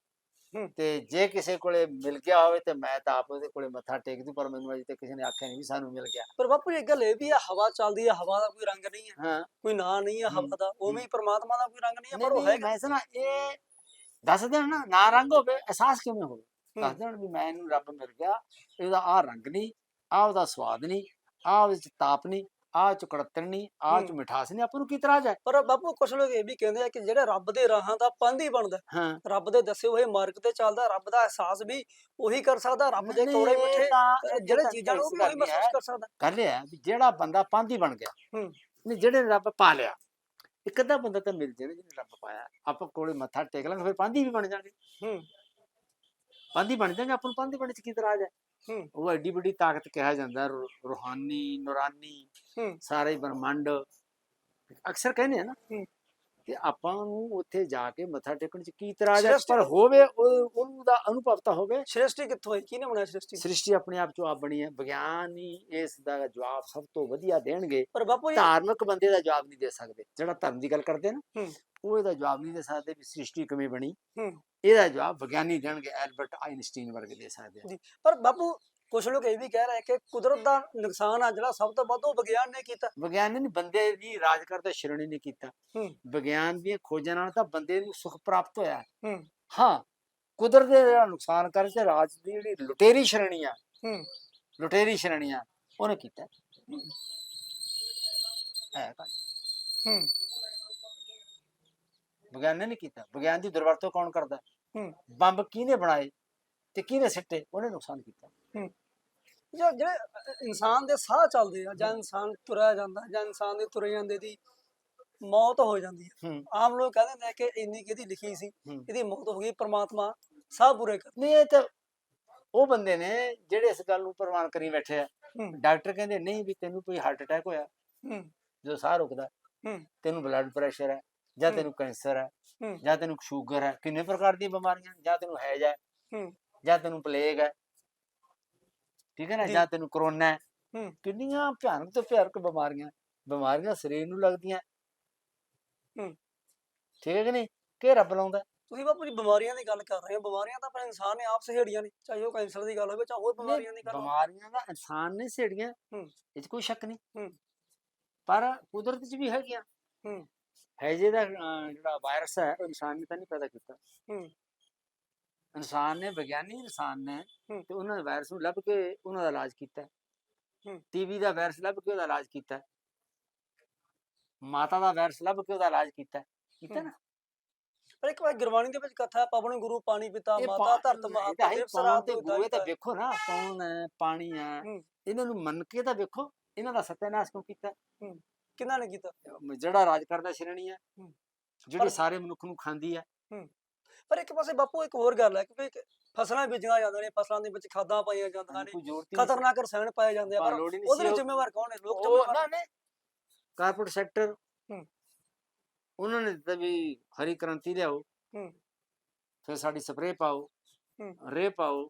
ਤੇ ਜੇ ਕਿਸੇ ਕੋਲੇ ਮਿਲ ਗਿਆ ਹੋਵੇ ਤੇ ਮੈਂ ਤਾਂ ਆਪ ਉਹਦੇ ਕੋਲੇ ਮੱਥਾ ਟੇਕ ਦੂੰ ਪਰ ਮੈਨੂੰ ਅਜੇ ਤੱਕ ਕਿਸੇ ਨੇ ਆਖਿਆ ਨਹੀਂ ਵੀ ਸਾਨੂੰ ਮਿਲ ਗਿਆ। ਪਰ ਬਾਪੂ ਜੀ ਇੱਕ ਗੱਲ ਇਹ ਵੀ ਆ ਹਵਾ ਚੱਲਦੀ ਆ ਹਵਾ ਦਾ ਕੋਈ ਰੰਗ ਨਹੀਂ ਹੈ ਹਾਂ। ਕੋਈ ਨਾਂ ਨਹੀਂ ਹੈ ਹੂੰ। ਹਵਾ ਦਾ ਉਵੇਂ ਹੀ ਪ੍ਰਮਾਤਮਾ ਦਾ ਕੋਈ ਰੰਗ ਨਹੀਂ ਹੈ ਪਰ ਉਹ ਹੈਗਾ। ਮੈਂ ਸੁਣਾ ਇਹ ਦੱਸ ਦੇਣ ਨਾ ਨਾ ਰੰਗ ਹੋਵੇ ਅਹਿਸਾਸ ਕਿਵੇਂ ਹੋਵੇ? ਹੂੰ। ਦੱਸ ਦੇਣ ਵੀ ਮੈਨੂੰ ਰੱਬ ਮਿਲ ਗਿਆ ਇਹਦਾ ਆ ਰੰਗ ਨਹੀਂ ਆ ਉਹਦਾ ਸਵਾਦ ਨਹੀਂ ਆ ਉਹਦੇ ਚ ਤਾਪ ਨਹੀਂ ਆ ਚ ਕੜਤਣ ਨਹੀਂ ਆ ਚ ਹੂੰ। ਮਿਠਾਸ ਨਹੀਂ ਆਪਾਂ ਨੂੰ ਕੀ ਤਰ੍ਹਾਂ ਜਾਏ ਪਰ ਬਾਪੂ ਕੁਛ ਲੋਕ ਇਹ ਵੀ ਕਹਿੰਦੇ ਆ ਕਿ ਜਿਹੜੇ ਰੱਬ ਦੇ ਰਾਹਾਂ ਦਾ ਪੰਧ ਹੀ ਬਣਦਾ ਹਾਂ ਰੱਬ ਦੇ ਦੱਸੇ ਹੋਏ ਮਾਰਗ ਤੇ ਚੱਲਦਾ ਰੱਬ ਦਾ ਅਹਿਸਾਸ ਵੀ ਉਹੀ ਕਰ ਸਕਦਾ ਰੱਬ ਦੇ ਇਹ ਮਿੱਠੇ ਜਿਹੜੇ ਚੀਜ਼ਾਂ ਨੂੰ ਉਹ ਹੈ। ਮਹਿਸੂਸ ਕਰ ਸਕਦਾ ਇਹ ਹੈ ਵੀ ਜਿਹੜਾ ਬੰਦਾ ਪਾਂਦੀ ਬਣ ਗਿਆ ਹੂੰ। ਨਹੀਂ ਜਿਹੜੇ ਰੱਬ ਪਾ ਲਿਆ ਇੱਕ ਅੱਧਾ ਬੰਦਾ ਤਾਂ ਮਿਲ ਜਾਣਾ ਜਿਹਨੇ ਰੱਬ ਪਾਇਆ ਆਪਾਂ ਕੋਲੇ ਮੱਥਾ ਟੇਕ ਲਾਂਗੇ ਫਿਰ ਪਾਂਦੀ ਵੀ ਬਣ ਜਾਣਗੇ ਹੂੰ ਪਾਂਦੀ ਬਣ ਜਾਣਗੇ ਆਪਾਂ ਨੂੰ ਪਾਂਦੀ ਬਣ ਚ ਕੀ ਤਰ੍ਹਾਂ ਹੈ ਹੂੰ। ਉਹ ਐਡੀ ਵੱਡੀ ਤਾਕਤ ਕਿਹਾ ਜਾਂਦਾ ਰੂਹਾਨੀ ਨੂਰਾਨੀ। ਸਾਰੇ ਬ੍ਰਹਮੰਡ। ਅਕਸਰ ਕਹਿੰਦੇ ਆ ਨਾ ਹੂੰ। ਕਿ ਆਪਾਂ ਨੂੰ ਉੱਥੇ ਜਾ ਕੇ ਮੱਥਾ ਟੇਕਣ ਚ ਕੀ ਇਤਰਾਜ਼ ਹੈ? ਪਰ ਹੋਵੇ ਉਹ- ਉਹਨੂੰ ਦਾ ਅਨੁਭਵ ਤਾਂ ਹੋਵੇ। ਸ੍ਰਿਸ਼ਟੀ ਕਿੱਥੋਂ ਹੋਈ? ਕਿਹਨੇ ਬਣਾਇਆ ਸ੍ਰਿਸ਼ਟੀ? ਸ੍ਰਿਸ਼ਟੀ ਆਪਣੇ ਆਪ ਚੋਂ ਆਪ ਬਣੀ ਹੈ। ਵਿਗਿਆਨ ਹੀ ਇਸ ਦਾ ਜਵਾਬ ਸਭ ਤੋਂ ਵਧੀਆ ਦੇਣਗੇ। ਪਰ ਬਾਪੂ ਧਾਰਮਿਕ ਬੰਦੇ ਦਾ ਜਵਾਬ ਨਹੀਂ ਦੇ ਸਕਦੇ। ਜਿਹੜਾ ਧਰਮ ਦੀ ਗੱਲ ਕਰਦੇ ਨਾ ਹੂੰ। ਉਹ ਇਹਦਾ ਜਵਾਬ ਨਹੀਂ ਦੇ ਸਕਦੇ ਵੀ ਸ੍ਰਿਸ਼ਟੀ ਕਿਵੇਂ ਬਣੀ। ਹੂੰ। ਇਹਦਾ ਜਵਾਬ ਵਿਗਿਆਨੀ ਦੇਣਗੇ ਐਲਬਰਟ ਆਇਨਸਟੀਨ ਵਰਗੇ ਦੇ ਸਕਦੇ ਆ। ਪਰ ਬਾਪੂ ਕੁਝ ਲੋਕ ਇਹ ਵੀ ਕਹਿ ਰਹੇ ਕਿ ਕੁਦਰਤ ਦਾ ਨੁਕਸਾਨ ਆ ਜਿਹੜਾ ਸਭ ਤੋਂ ਵੱਧ ਉਹ ਵਿਗਿਆਨ ਨੇ ਕੀਤਾ। ਵਿਗਿਆਨ ਨੇ ਬੰਦੇ ਦੀ ਰਾਜ ਕਰਦਾ ਸ਼੍ਰੇਣੀ ਨੇ ਕੀਤਾ। ਹੂੰ। ਵਿਗਿਆਨ ਦੀਆਂ ਖੋਜਾਂ ਨਾਲ ਤਾਂ ਬੰਦੇ ਨੂੰ ਸੁਖ ਪ੍ਰਾਪਤ ਹੋਇਆ। ਹੂੰ। ਹਾਂ ਕੁਦਰਤ ਦੇ ਜਿਹੜਾ ਨੁਕਸਾਨ ਕਰਕੇ ਰਾਜ ਦੀ ਜਿਹੜੀ ਲੁਟੇਰੀ ਸ਼੍ਰੇਣੀ ਆ ਹੂੰ। ਲੁਟੇਰੀ ਸ਼੍ਰੇਣੀ ਆ ਉਹਨੇ ਕੀਤਾ। ਹੈ। ਤਾਂ ਹੂੰ। ਵਿਗਿਆਨ ਨੇ ਨਹੀਂ ਕੀਤਾ। ਵਿਗਿਆਨ ਦੀ ਦੁਰਵਰਤੋਂ ਕੌਣ ਕਰਦਾ? ਹੂੰ। ਬੰਬ ਕਿਹਨੇ ਬਣਾਏ ਤੇ ਕਿਹਨੇ ਸਿੱਟੇ? ਉਹਨੇ ਨੁਕਸਾਨ ਕੀਤਾ। ਜੋ ਜਿਹੜੇ ਇਨਸਾਨ ਦੇ ਸਾਹ ਚੱਲਦੇ ਆ ਜਾਂ ਇਨਸਾਨ ਤੁਰਿਆ ਜਾਂਦਾ ਜਾਂ ਇਨਸਾਨ ਦੇ ਤੁਰੇ ਜਾਂਦੇ ਦੀ ਮੌਤ ਹੋ ਜਾਂਦੀ ਹੈ ਆਮ ਲੋਕ ਕਹਿੰਦੇ ਨੇ ਕਿ ਇੰਨੀ ਕਿਹਦੀ ਲਿਖੀ ਸੀ। ਇਹਦੀ ਮੌਤ ਹੋ ਗਈ ਪ੍ਰਮਾਤਮਾ ਸਾਹ ਪੂਰੇ ਕਰ ਨਹੀਂ ਇਹ ਤਾਂ ਉਹ ਬੰਦੇ ਨੇ ਜਿਹੜੇ ਇਸ ਗੱਲ ਨੂੰ ਪ੍ਰਮਾਣ ਕਰੀ ਬੈਠੇ ਆ। ਡਾਕਟਰ ਕਹਿੰਦੇ ਨਹੀਂ ਵੀ ਤੈਨੂੰ ਕੋਈ ਹਾਰਟ ਅਟੈਕ ਹੋਇਆ ਜਦੋਂ ਸਾਹ ਰੁਕਦਾ। ਤੈਨੂੰ ਬਲੱਡ ਪ੍ਰੈਸ਼ਰ ਹੈ ਜਾਂ। ਤੈਨੂੰ ਕੈਂਸਰ ਹੈ। ਜਾਂ ਤੈਨੂੰ ਸ਼ੂਗਰ ਹੈ ਕਿੰਨੇ ਪ੍ਰਕਾਰ ਦੀਆਂ ਬਿਮਾਰੀਆਂ ਜਾਂ ਤੈਨੂੰ ਹੈਜ ਹੂੰ। ਜਾਂ ਤੈਨੂੰ ਪਲੇਗ ਹੈ ਠੀਕ ਹੈ ਨਾ ਜੀ। ਤੈਨੂੰ ਕਰੋਨਾ ਹੈ। ਕਿੰਨੀਆਂ ਭਿਆਨਕ ਤੋਂ ਭਿਆਨਕ ਬਿਮਾਰੀਆਂ ਬਿਮਾਰੀਆਂ ਸਰੀਰ ਨੂੰ ਲੱਗਦੀਆਂ ਹੂੰ। ਠੀਕ ਹੈ ਕਿ ਨਹੀਂ ਕਿ ਰੱਬ ਲਾਉਂਦਾ ਤੁਸੀਂ ਬਾਪੂ ਜੀ ਬਿਮਾਰੀਆਂ ਦੀ ਗੱਲ ਕਰ ਰਹੇ ਹੋ ਬਿਮਾਰੀਆਂ ਤਾਂ ਆਪਣੇ ਇਨਸਾਨ ਨੇ ਆਪ ਸਹੇੜੀਆਂ ਨੇ ਚਾਹੇ ਉਹ ਕੈਂਸਰ ਦੀ ਗੱਲ ਹੋਵੇ ਚਾਹੇ ਹੋਰ ਬਿਮਾਰੀਆਂ ਦੀ ਗੱਲ ਹੋਵੇ ਬਿਮਾਰੀਆਂ ਦਾ ਇਨਸਾਨ ਨੇ ਸੇੜੀਆਂ ਹੂੰ। ਇਹ 'ਚ ਕੋਈ ਸ਼ੱਕ ਨਹੀਂ ਹੂੰ। ਪਰ ਕੁਦਰਤ 'ਚ ਵੀ ਹੈਗੀਆਂ ਹੂੰ। ਹੈਜੇ ਦਾ ਜਿਹੜਾ ਵਾਇਰਸ ਹੈ ਉਹ ਇਨਸਾਨ ਨੇ ਤਾਂ ਨਹੀਂ ਪੈਦਾ ਕੀਤਾ ਹੂੰ। ਇਨਸਾਨ ਨੇ ਵਿਗਿਆਨੀ ਇਨਸਾਨ ਨੇ। ਤੇ ਉਹਨਾਂ ਦੇ ਵਾਇਰਸ ਨੂੰ ਲੱਭ ਕੇ ਉਹਨਾਂ ਦਾ ਇਲਾਜ ਕੀਤਾ। ਟੀਵੀ ਦਾ ਵਾਇਰਸ ਲੱਭ ਕੇ ਉਹਦਾ ਇਲਾਜ ਕੀਤਾ ਮਾਤਾ ਦਾ ਵਾਇਰਸ ਲੱਭ ਕੇ ਉਹਦਾ ਇਲਾਜ ਕੀਤਾ ਕੀਤਾ। ਨਾ? ਪਰ ਇੱਕ ਵਾਰ ਗੁਰਬਾਣੀ ਦੇ ਵਿੱਚ ਕਥਾ ਪਵਨ ਗੁਰੂ ਪਾਣੀ ਪਿਤਾ ਮਾਤਾ ਧਰਤ ਪੌਣ ਸਰਾਬ ਤੇ ਗੋਏ ਤਾਂ ਵੇਖੋ ਨਾ ਕੌਣ ਹੈ ਪਾਣੀ ਹੈ। ਇਹਨਾਂ ਨੂੰ ਮੰਨ ਕੇ ਤਾਂ ਵੇਖੋ ਇਹਨਾਂ ਦਾ ਸਤਿਆਨਾਸ਼ ਕਿਉਂ ਕੀਤਾ ਕਿਹਨਾਂ ਨੇ ਕੀਤਾ? ਜਿਹੜਾ ਰਾਜ ਕਰਦਾ ਸ਼੍ਰੇਣੀ ਹੈ। ਜਿਹੜੀ ਸਾਰੇ ਮਨੁੱਖ ਨੂੰ ਖਾਂਦੀ ਹੈ। ਪਰ ਇੱਕ ਪਾਸੇ ਬਾਪੂ ਇੱਕ ਹੋਰ ਗੱਲ ਹੈ ਕਿ ਫਸਲਾਂ ਬੀਜੀਆਂ ਜਾਂਦੀਆਂ ਨੇ ਫਸਲਾਂ ਦੇ ਵਿੱਚ ਖਾਦਾਂ ਪਾਈਆਂ ਜਾਂਦੀਆਂ ਨੇ ਕੋਈ ਜ਼ੋਰ ਖਤਰਨਾਕ ਰਸਾਇਣ ਪਾਏ ਜਾਂਦੇ ਆ ਪਰ ਪਰ ਲੋੜ ਹੀ ਨਹੀਂ ਉਹਦੇ ਸੀ ਲਈ ਉਹ- ਜ਼ਿੰਮੇਵਾਰ ਕੌਣ ਹੈ ਲੋਕ ਉਹ ਜ਼ਿੰਮੇਵਾਰ ਨਾ ਨੇ ਕਾਰਪੋਰੇਟ ਸੈਕਟਰ ਹੂੰ। ਉਹਨਾਂ ਨੇ ਦਿੱਤਾ ਵੀ ਹਰੀ ਕ੍ਰਾਂਤੀ ਲਿਆਓ ਹੂੰ। ਫਿਰ ਸਾਡੀ ਸਪਰੇਅ ਪਾਓ ਹੂੰ। ਰੇ ਪਾਓ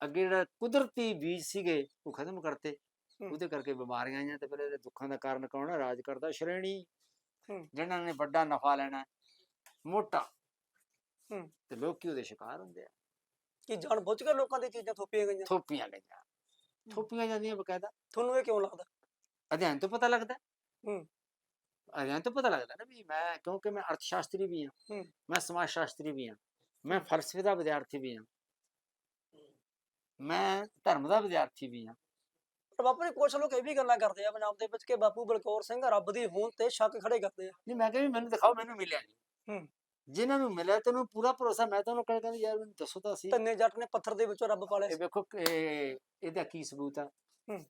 ਅੱਗੇ ਜਿਹੜਾ ਕੁਦਰਤੀ ਬੀਜ ਸੀਗੇ ਉਹ ਖਤਮ ਕਰਤੇ ਹੂੰ। ਉਹਦੇ ਕਰਕੇ ਬਿਮਾਰੀਆਂ ਆਈਆਂ ਤੇ ਫਿਰ ਇਹਦੇ ਦੁੱਖਾਂ ਦਾ ਕਾਰਨ ਕੌਣ ਹੈ ਰਾਜ ਕਰਦਾ ਸ਼੍ਰੇਣੀ ਹੂੰ। ਜਿਨ੍ਹਾਂ ਨੇ ਵੱਡਾ ਨਫਾ ਲੈਣਾ ਹੈ, ਮੋਟਾ ਹੂੰ। ਤੇ ਲੋਕੀ ਉਹਦੇ ਸ਼ਿਕਾਰ ਹੁੰਦੇ ਆ ਕਿ ਜਾਣ ਬੁੱਝ ਕੇ ਲੋਕਾਂ ਦੀ ਚੀਜ਼ਾਂ ਥੋਪੀਆਂ ਗਈਆਂ ਥੋਪੀਆਂ ਗਈਆਂ ਥੋਪੀਆਂ ਜਾਂਦੀਆਂ ਬਕਾਇਦਾ ਤੁਹਾਨੂੰ ਇਹ ਕਿਉਂ ਲੱਗਦਾ ਅਧਿਐਨ ਤੋਂ ਪਤਾ ਲੱਗਦਾ ਹੂੰ। ਅਧਿਐਨ ਤੋਂ ਪਤਾ ਲੱਗਦਾ ਨਾ ਵੀ ਮੈਂ ਕਿਉਂਕਿ ਮੈਂ ਅਰਥ ਸ਼ਾਸਤਰੀ ਵੀ ਹਾਂ ਹੂੰ। ਮੈਂ ਸਮਾਜ ਸ਼ਾਸਤਰੀ ਵੀ ਹਾਂ ਮੈਂ ਫਲਸਫੇ ਦਾ ਵਿਦਿਆਰਥੀ ਵੀ ਹਾਂ ਮੈਂ ਧਰਮ ਦਾ ਵਿਦਿਆਰਥੀ ਵੀ ਹਾਂ ਪਰ ਬਾਪੂ ਜੀ ਕੁਝ ਲੋਕ ਇਹ ਵੀ ਗੱਲਾਂ ਕਰਦੇ ਆ ਪੰਜਾਬ ਦੇ ਵਿੱਚ ਕਿ ਬਾਪੂ ਬਲਕੌਰ ਸਿੰਘ ਰੱਬ ਦੀ ਹੋਂਦ ਤੇ ਸ਼ੱਕ ਖੜੇ ਕਰਦੇ ਆ ਨਹੀਂ ਮੈਂ ਕਿਹਾ ਵੀ ਮੈਨੂੰ ਦਿਖਾਓ ਮੈਨੂੰ ਮਿਲਿਆ ਨਹੀਂ ਹੂੰ। ਜਿਨ੍ਹਾਂ ਨੂੰ ਮਿਲਿਆ ਤੈਨੂੰ ਪੂਰਾ ਭਰੋਸਾ ਮੈਂ ਤੁਹਾਨੂੰ ਕਹਿੰਦਾ ਕਹਿੰਦਾ ਯਾਰ ਮੈਨੂੰ ਦੱਸੋ ਤਾਂ ਸੀ ਤੰਨੇ ਜੱਟ ਨੇ ਪੱਥਰ ਦੇ ਵਿੱਚੋਂ ਰੱਬ ਪਾਲਿਆ ਇਹ ਵੇਖੋ ਇਹ- ਇਹਦਾ ਕੀ ਸਬੂਤ ਆ ਹੂੰ।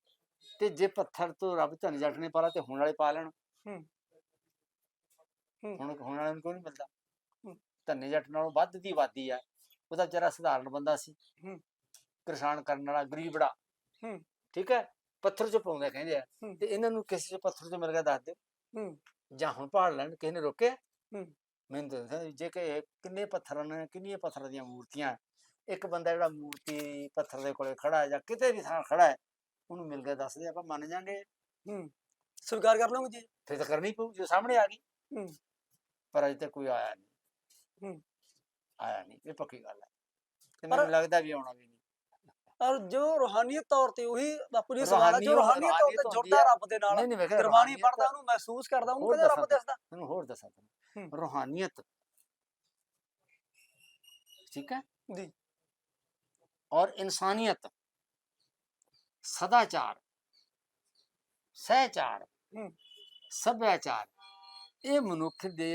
ਤੇ ਜੇ ਪੱਥਰ ਤੋਂ ਰੱਬ ਧਨ ਜੱਟ ਨੇ ਪਾਲਾ ਤੇ ਹੁਣ ਵਾਲੇ ਪਾ ਲੈਣ ਹੂੰ। ਹੂੰ। ਹੁਣ ਹੁਣ ਵਾਲਿਆਂ ਨੂੰ ਕਿਉਂ ਨਹੀਂ ਮਿਲਦਾ ਹੂੰ। ਧੰਨੇ ਜੱਟ ਨਾਲੋਂ ਵੱਧ ਦੀ ਆਬਾਦੀ ਆ ਉਹਦਾ ਵਿਚਾਰਾ ਸਧਾਰਨ ਬੰਦਾ ਸੀ ਹੂੰ। ਕਿਸਾਨ ਕਰਨ ਵਾਲਾ ਗਰੀਬੜਾ ਹੂੰ। ਠੀਕ ਹੈ ਪੱਥਰ ਚ ਪਾਉਂਦੇ ਕਹਿੰਦੇ ਆ ਹੂੰ। ਤੇ ਇਹਨਾਂ ਨੂੰ ਕਿਸੇ ਪੱਥਰ ਚ ਮਿਲ ਗਿਆ ਦੱਸ ਦਿਓ ਹੂੰ। ਜਾਂ ਹੁਣ ਪਹਾੜ ਲੈਣ ਕਿਸੇ ਨੇ ਰੋਕਿਆ ਹੂੰ। ਮੈਨੂੰ ਤਾਂ ਦੱਸੋ ਜੇ ਕਿ ਕਿੰਨੇ ਪੱਥਰਾਂ ਨੇ ਕਿੰਨੀਆਂ ਪੱਥਰਾਂ ਦੀਆਂ ਮੂਰਤੀਆਂ ਇੱਕ ਬੰਦਾ ਜਿਹੜਾ ਮੂਰਤੀ ਪੱਥਰ ਦੇ ਕੋਲੇ ਖੜਾ ਹੈ ਜਾਂ ਕਿਤੇ ਵੀ ਥਾਂ ਖੜਾ ਹੈ ਉਹਨੂੰ ਮਿਲ ਗਿਆ ਦੱਸਦੇ ਆਪਾਂ ਮੰਨ ਜਾਾਂਗੇ। ਸਵੀਕਾਰ ਕਰ ਲਓਗੇ ਜੀ। ਫਿਰ ਤਾਂ ਕਰਨੀ ਪਊ ਜੋ ਸਾਹਮਣੇ ਆ ਗਈ। ਹੂੰ। ਪਰ ਅਜੇ ਤੱਕ ਕੋਈ ਆਇਆ ਨਹੀਂ। ਹੂੰ। ਆਇਆ ਨਹੀਂ ਇਹ ਪੱਕੀ ਗੱਲ ਹੈ। ਤੇ ਮੈਨੂੰ ਲੱਗਦਾ ਵੀ ਆਉਣਾ ਵੀ ਨਹੀਂ। ਔਰ ਜੋ ਰੂਹਾਨੀਅਤ ਤੌਰ ਤੇ ਉਹੀ ਬਾਪੂ ਜੀ ਸਵਾਲ ਹੈ ਜੋ ਰੂਹਾਨੀਅਤ- ਤੌਰ ਤੇ ਜੁੜਦਾ। ਰੱਬ ਦੇ ਨਾਲ ਗੁਰਬਾਣੀ ਪੜਦਾ ਉਹਨੂੰ ਮਹਿਸੂਸ ਕਰਦਾ ਉਹਨੂੰ ਕਹਿੰਦੇ ਰੱਬ ਦੱਸਾਂ ਦਿਸਦਾ। ਤੁਹਾਨੂੰ ਹੋਰ ਦੱਸਾਂ ਹੂੰ। ਤੁਹਾਨੂੰ ਰੂਹਾਨੀਅਤ ਠੀਕ ਹੈ ਜੀ और इंसानियत सदाचार ਸਹਿਚਾਰ ਹੂੰ। ਸੱਭਿਆਚਾਰ ਇਹ ਮਨੁੱਖ ਦੇ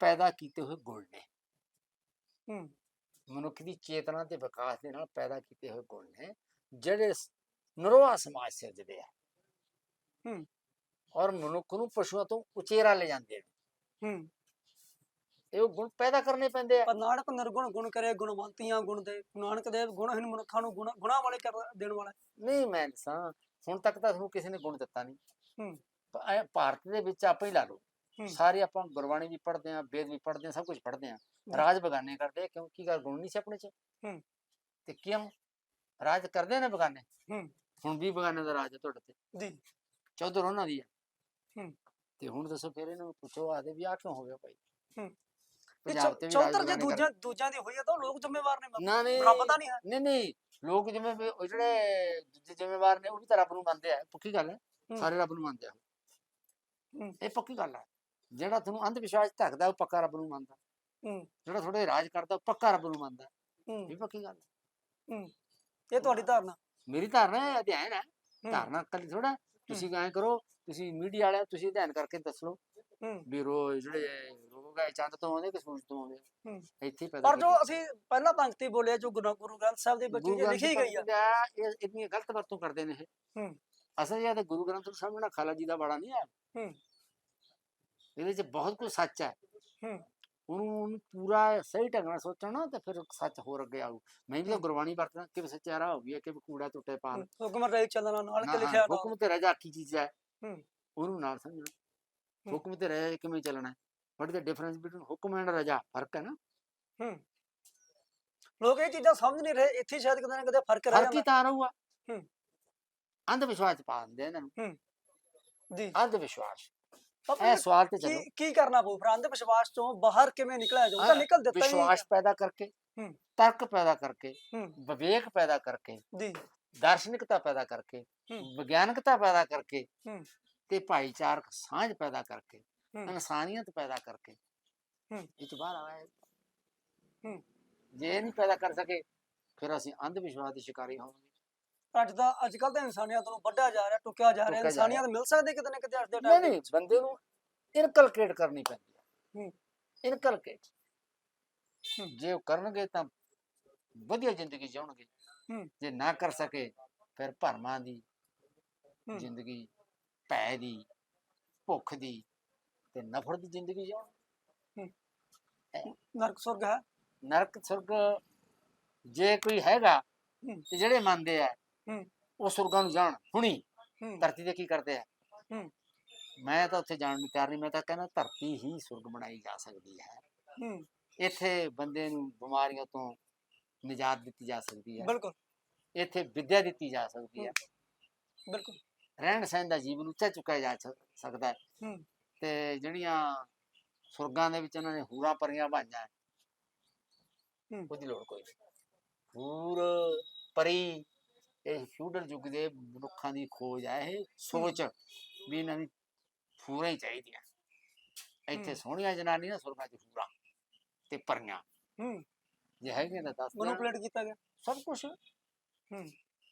ਪੈਦਾ ਕੀਤੇ ਹੋਏ ਗੁਣ ਨੇ ਹੂੰ। ਮਨੁੱਖ ਦੀ ਚੇਤਨਾ ਤੇ ਵਿਕਾਸ ਦੇ ਨਾਲ ਪੈਦਾ ਕੀਤੇ ਹੋਏ ਗੁਣ ਨੇ ਜਿਹੜੇ ਸ- ਨਰੋਆ ਸਮਾਜ ਸਿਰਜਦੇ ਆ ਹੂੰ। ਔਰ ਮਨੁੱਖ ਨੂੰ ਪਸ਼ੂਆਂ ਤੋਂ ਉਚੇਰਾ ਲੈ ਜਾਂਦੇ ਨੇ ਹੂੰ। ਇਹ ਉਹ ਗੁਣ ਪੈਦਾ ਕਰਨੇ ਪੈਂਦੇ ਆ। ਪਰ ਨਾਨਕ ਨਿਰਗੁਣ ਗੁਣ ਕਰੇ ਗੁਣਵੰਤੀਆਂ ਗੁਣ ਦੇ। ਨਾਨਕ ਦੇਵ ਗੁਣਹੀਨ ਮਨੁੱਖਾਂ ਨੂੰ ਗੁਣਾ ਗੁਣਾ ਵਾਲੇ ਕਰ ਦੇਣ ਵਾਲਾ। ਨਹੀਂ ਮੈਂ ਦੱਸਾਂ ਹੁਣ ਤੱਕ ਤਾਂ ਤੁਹਾਨੂੰ ਕਿਸੇ ਨੇ ਗੁਣ ਦਿੱਤਾ ਨਹੀਂ। ਹੂੰ। ਭਾਰਤ ਦੇ ਵਿੱਚ ਆਪਾਂ ਹੀ ਲਾ ਲਓ। ਸਾਰੇ ਆਪਾਂ ਗੁਰਬਾਣੀ ਵੀ ਪੜ੍ਹਦੇ ਆਂ ਵੇਦ ਵੀ ਪੜ੍ਹਦੇ ਆਂ ਸਭ ਕੁਝ ਪੜ੍ਹਦੇ ਆਂ ਰਾਜ ਬਗਾਨੇ ਕਰਦੇ ਆ, ਕਿਉਂ? ਕੀ ਗੱਲ ਗੁਣ ਨਹੀਂ ਸੀ ਆਪਣੇ ਚ? ਹੂੰ। ਤੇ ਕਿਉਂ? ਰਾਜ ਕਰਦੇ ਨੇ ਬਗਾਨੇ? ਹੂੰ। ਹੁਣ ਵੀ ਬਗਾਨੇ ਦਾ ਰਾਜ ਹੈ ਤੁਹਾਡੇ ਤੇ। ਜੀ। ਚੌਧਰ ਉਹਨਾਂ ਦੀ ਹੈ। ਹੂੰ। ਤੇ ਹੁਣ ਦੱਸੋ ਫਿਰ ਇਹਨਾਂ ਪੁੱਛੋ ਆਦੇ ਵੀ ਆ ਕਿਉਂ ਹੋ ਗਿਆ ਭਾਈ? ਹੂੰ। ਇਹ ਪੰਜਾਬ ਤੇ ਵੀ ਰਾਜ ਚੌਧਰ ਜੇ ਬਗਾਨੇ ਕਰਦੇ। ਦੂਜਿਆਂ ਦੂਜਿਆਂ ਦੀ ਹੋਈ ਹੈ ਤਾਂ ਉਹ ਲੋਕ ਜ਼ਿੰਮੇਵਾਰ ਨੇ ਬਾਬਾ। ਨਾ ਨਹੀਂ। ਰੱਬ ਦਾ ਨਹੀਂ ਹੈ। ਨਹੀਂ ਨਹੀਂ। ਲੋਕ ਜਿਵੇਂ ਵੀ ਉਹ ਜਿਹੜੇ ਦੂਜੇ ਜ਼ਿੰਮੇਵਾਰ ਨੇ ਉਹ ਵੀ ਤਾਂ ਰੱਬ ਨੂੰ ਮੰਨਦੇ ਆ। ਪੱਕੀ ਗੱਲ ਹੈ? ਹੂੰ। ਸਾਰੇ ਰੱਬ ਨੂੰ ਮੰਨਦੇ ਆ ਹੂੰ। ਇਹ ਪੱਕੀ ਗੱਲ ਹੈ। ਜਿਹੜਾ ਤੁਹਾਨੂੰ ਅੰਧ ਵਿਸ਼ਵਾਸ ਧੱਕਦਾ ਉਹ ਪੱਕਾ ਰੱਬ ਨੂੰ ਮੰਨਦਾ। ਜਿਹੜਾ ਥੋੜੇ ਰਾਜ ਕਰਦਾ ਉਹ ਪੱਕਾ ਰੱਬ ਨੂੰ ਮੰਨਦਾ। ਇਹ ਪੱਕੀ ਗੱਲ ਹੈ। ਇਹ ਤੁਹਾਡੀ ਧਾਰਨਾ। ਮੇਰੀ ਧਾਰਨਾ ਹੈ ਅਧਿਐਨ ਹੈ। ਹੂੰ, ਧਾਰਨਾ ਕੱਲੀ ਥੋੜਾ ਤੁਸੀਂ ਐਂ ਕਰੋ ਤੁਸੀਂ ਮੀਡੀਆ ਵਾਲਿਆਂ ਤੁਸੀਂ ਅਧਿਐਨ ਕਰਕੇ ਦੱਸ ਲਓ ਹੂੰ ਵੀ ਰੋ ਜਿਹੜੇ ਰੋਗ ਹੈ ਚੰਦ ਤੋਂ ਆਉਂਦੇ ਕਿ ਸੂਰਜ ਤੋਂ ਆਉਂਦੇ ਹੂੰ। ਇੱਥੇ ਹੀ ਪੈਦਾ ਪਰ ਜੋ ਕੀਤੇ। ਅਸੀਂ ਪਹਿਲਾਂ ਪੰਕਤੀ ਬੋਲਿਆ ਜੋ ਗੁਰੂ ਗੁਰੂ ਗ੍ਰੰਥ ਸਾਹਿਬ ਦੇ ਵਿੱਚ ਗੁਰੂ ਜੇ ਗ੍ਰੰਥ ਲਿਖੀ ਗਈ ਆ ਸਾਹਿਬ ਦਾ ਇਹ ਇੰਨੀ ਗਲਤ ਵਰਤੋਂ ਕਰਦੇ ਨੇ ਇਹ ਹੂੰ। ਅਸਲ ਇਹ ਤੇ ਗੁਰੂ ਗ੍ਰੰਥ ਸਾਹਿਬ ਸਾਹਮਣੇ ਖਾਲਾ ਜੀ ਦਾ ਬਾੜਾ ਨਹੀਂ ਹੈ ਹੂੰ। ਇਹਦੇ 'ਚ ਬਹੁਤ ਕੁਝ ਸੱਚ ਹੈ ਹੂੰ। ਉਹਨੂੰ ਉਹਨੂੰ ਪੂਰਾ ਸਹੀ ਢੰਗ ਨਾਲ ਸੋਚਣਾ ਤੇ ਫਿਰ ਸੱਚ ਹੋਰ ਅੱਗੇ ਆਊ ਮੈਂ ਵੀ ਤਾਂ। ਗੁਰਬਾਣੀ ਵਰਤਦਾ ਕਿ ਸੱਚਾਰਾ ਹੋ ਹੈ ਕਿ ਕੂੜਾ ਟੁੱਟੇ ਪਾਲ ਹੁਕਮ ਰਹੇ ਚੱਲਣਾ ਨਾਲ ਨਾ, ਕੇ ਹਾਂ, ਲਿਖਿਆ ਨਾ ਹੁਕਮ ਤੇ ਰਜਾ ਕੀ ਚੀਜ਼ ਹੈ ਹੂੰ। ਉਹਨੂੰ ਨਾਲ ਸਮਝਣਾ। ਹੂੰ। ਹੁਕਮ ਤੇ ਰਹਿ ਕਿਵੇਂ ਚੱਲਣਾ? What is the difference between hukam and raza? ਫ਼ਰਕ ਹੈ ਨਾ? ਲੋਕ ਇਹ ਚੀਜ਼ਾਂ ਸਮਝ ਨਹੀਂ ਰਹੇ ਇੱਥੇ ਸ਼ਾਇਦ ਕਿਤੇ ਨਾ ਕਿਤੇ ਫ਼ਰਕ ਰਹਿ ਫ਼ਰਕ ਹੀ ਜਾਂਦਾ। ਤਾਂ ਰਹੂਗਾ। ਹੂੰ। ਅੰਧ ਵਿਸ਼ਵਾਸ ਪਾ ਦਿੰਦੇ ਇਹਨਾਂ ਨੂੰ। ਜੀ। ਅੰਧ ਵਿਸ਼ਵਾਸ ਇਹ ਸਵਾਲ ਤੇ ਚਲੋ। ਕੀ ਕਰਨਾ ਪਊ ਫਿਰ? ਅੰਧ ਵਿਸ਼ਵਾਸ ਤੋਂ ਬਾਹਰ ਕਿਵੇਂ ਨਿਕਲਿਆ ਜਾਊ? ਤਾਂ ਹਾਂ, ਨਿਕਲ ਦਿੱਤਾ ਹੀ ਵਿਸ਼ਵਾਸ ਪੈਦਾ ਕਰਕੇ ਹੂੰ। ਤਰਕ ਪੈਦਾ ਕਰਕੇ ਹੂੰ। ਵਿਵੇਕ ਪੈਦਾ ਕਰਕੇ ਜੀ। ਦਾਰਸ਼ਨਿਕਤਾ ਪੈਦਾ ਕਰਕੇ ਹੂੰ। ਵਿਗਿਆਨਕਤਾ ਪੈਦਾ ਕਰਕੇ ਹੂੰ। ਤੇ ਭਾਈਚਾਰਕ ਸਾਂਝ ਪੈਦਾ ਕਰਕੇ ਹੂੰ। ਇਨਸਾਨੀਅਤ ਪੈਦਾ ਕਰਕੇ ਹੂੰ। ਇਹ ਤੋਂ ਬਾਹਰ ਆਇਆ ਹੂੰ। ਜੇ ਇਹ ਨਹੀਂ ਪੈਦਾ ਕਰ ਸਕੇ ਫਿਰ ਅਸੀਂ ਅੰਧ ਵਿਸ਼ਵਾਸ ਦੇ ਸ਼ਿਕਾਰੀ ਹੋਵਾਂਗੇ ਅੱਜ ਦਾ ਅੱਜ ਕੱਲ ਤਾਂ ਇਨਸਾਨੀਅਤ ਨੂੰ ਵੱਢਿਆ ਜਾ ਰਿਹਾ ਟੁੱਕਿਆ ਜਾ ਰਿਹਾ ਟੁੱਕਿਆ ਜਾ ਰਿਹਾ। ਇਨਸਾਨੀਅਤ ਮਿਲ ਸਕਦੀ ਕਿਤੇ ਨਾ ਕਿਤੇ ਅੱਜ ਦੇ ਨਹੀਂ ਟਾਈਮ ਨਹੀਂ ਬੰਦੇ ਨੂੰ ਇਨਕਲਕੇਟ ਕਰਨੀ ਪੈਂਦੀ ਹੈ ਹੂੰ। ਇਨਕਲਕੇਟ ਹੂੰ। ਜੇ ਉਹ ਕਰਨਗੇ ਤਾਂ ਵਧੀਆ ਜ਼ਿੰਦਗੀ ਜਿਉਣਗੇ। ਜੇ ਨਾ ਕਰ ਸਕੇ ਫਿਰ ਭਰਮਾਂ ਦੀ। ਜ਼ਿੰਦਗੀ ਭੈ ਦੀ ਭੁੱਖ ਦੀ ਤੇ ਨਫ਼ਰਤ ਦੀ ਜ਼ਿੰਦਗੀ ਜਿਉਣ ਨਰਕ ਸੁਰਗ ਹੈ। ਨਰਕ ਸੁਰਗ ਜੇ ਕੋਈ ਹੈਗਾ। ਤੇ ਜਿਹੜੇ ਮੰਨਦੇ ਆ। ਉਹ ਸੁਰਗਾਂ ਨੂੰ ਜਾਣ ਹੁਣੀ। ਧਰਤੀ ਤੇ ਕੀ ਕਰਦੇ ਆ। ਮੈਂ ਤਾਂ ਉੱਥੇ ਜਾਣ ਨੂੰ ਤਿਆਰ ਨਹੀਂ ਮੈਂ ਤਾਂ ਕਹਿੰਦਾ ਧਰਤੀ ਹੀ ਸੁਰਗ ਬਣਾਈ ਜਾ ਸਕਦੀ ਹੂੰ। ਇੱਥੇ ਬੰਦੇ ਨੂੰ ਬਿਮਾਰੀਆਂ ਤੋਂ ਨਿਜਾਤ ਦਿੱਤੀ ਜਾ ਸਕਦੀ ਹੈ। ਬਿਲਕੁਲ। ਇੱਥੇ ਵਿੱਦਿਆ ਦਿੱਤੀ ਜਾ ਸਕਦੀ ਹੈ। ਬਿਲਕੁਲ। ਰਹਿਣ ਸਹਿਣ ਦਾ ਜੀਵਨ ਉੱਚਾ ਚੁੱਕਿਆ ਜਾ ਸਕਦਾ ਹੈ। ਹੂੰ। ਤੇ ਜਿਹੜੀਆਂ ਸੁਰਗਾਂ ਦੇ ਵਿੱਚ ਉਹਨਾਂ ਨੇ ਹੂਰਾਂ ਪਰੀਆਂ ਬਾਈਆਂ ਹੂੰ। ਉਹਦੀ ਲੋੜ ਕੋਈ ਨਹੀਂ। ਹੂਰ ਪਰੀ ਇਹ ਫਿਊਡਲ ਯੁੱਗ ਦੇ ਮਨੁੱਖਾਂ ਦੀ ਖੋਜ ਹੈ। ਇਹ ਸੋਚ ਵੀ ਇਹਨਾਂ ਦੀ ਹੂਰਾਂ ਹੀ ਚਾਹੀਦੀਆਂ। ਇੱਥੇ। ਸੋਹਣੀਆਂ ਜਨਾਨੀਆਂ ਸੁਰਗਾਂ 'ਚ ਹੂਰਾਂ ਤੇ ਪਰੀਆਂ ਹੂੰ। ਜੇ ਹੈਗੀਆਂ ਤਾਂ ਦੱਸ ਦੇਣ। ਮਨੂਪਲੇਟ ਕੀਤਾ ਗਿਆ। ਸਭ ਕੁਝ ਹੂੰ।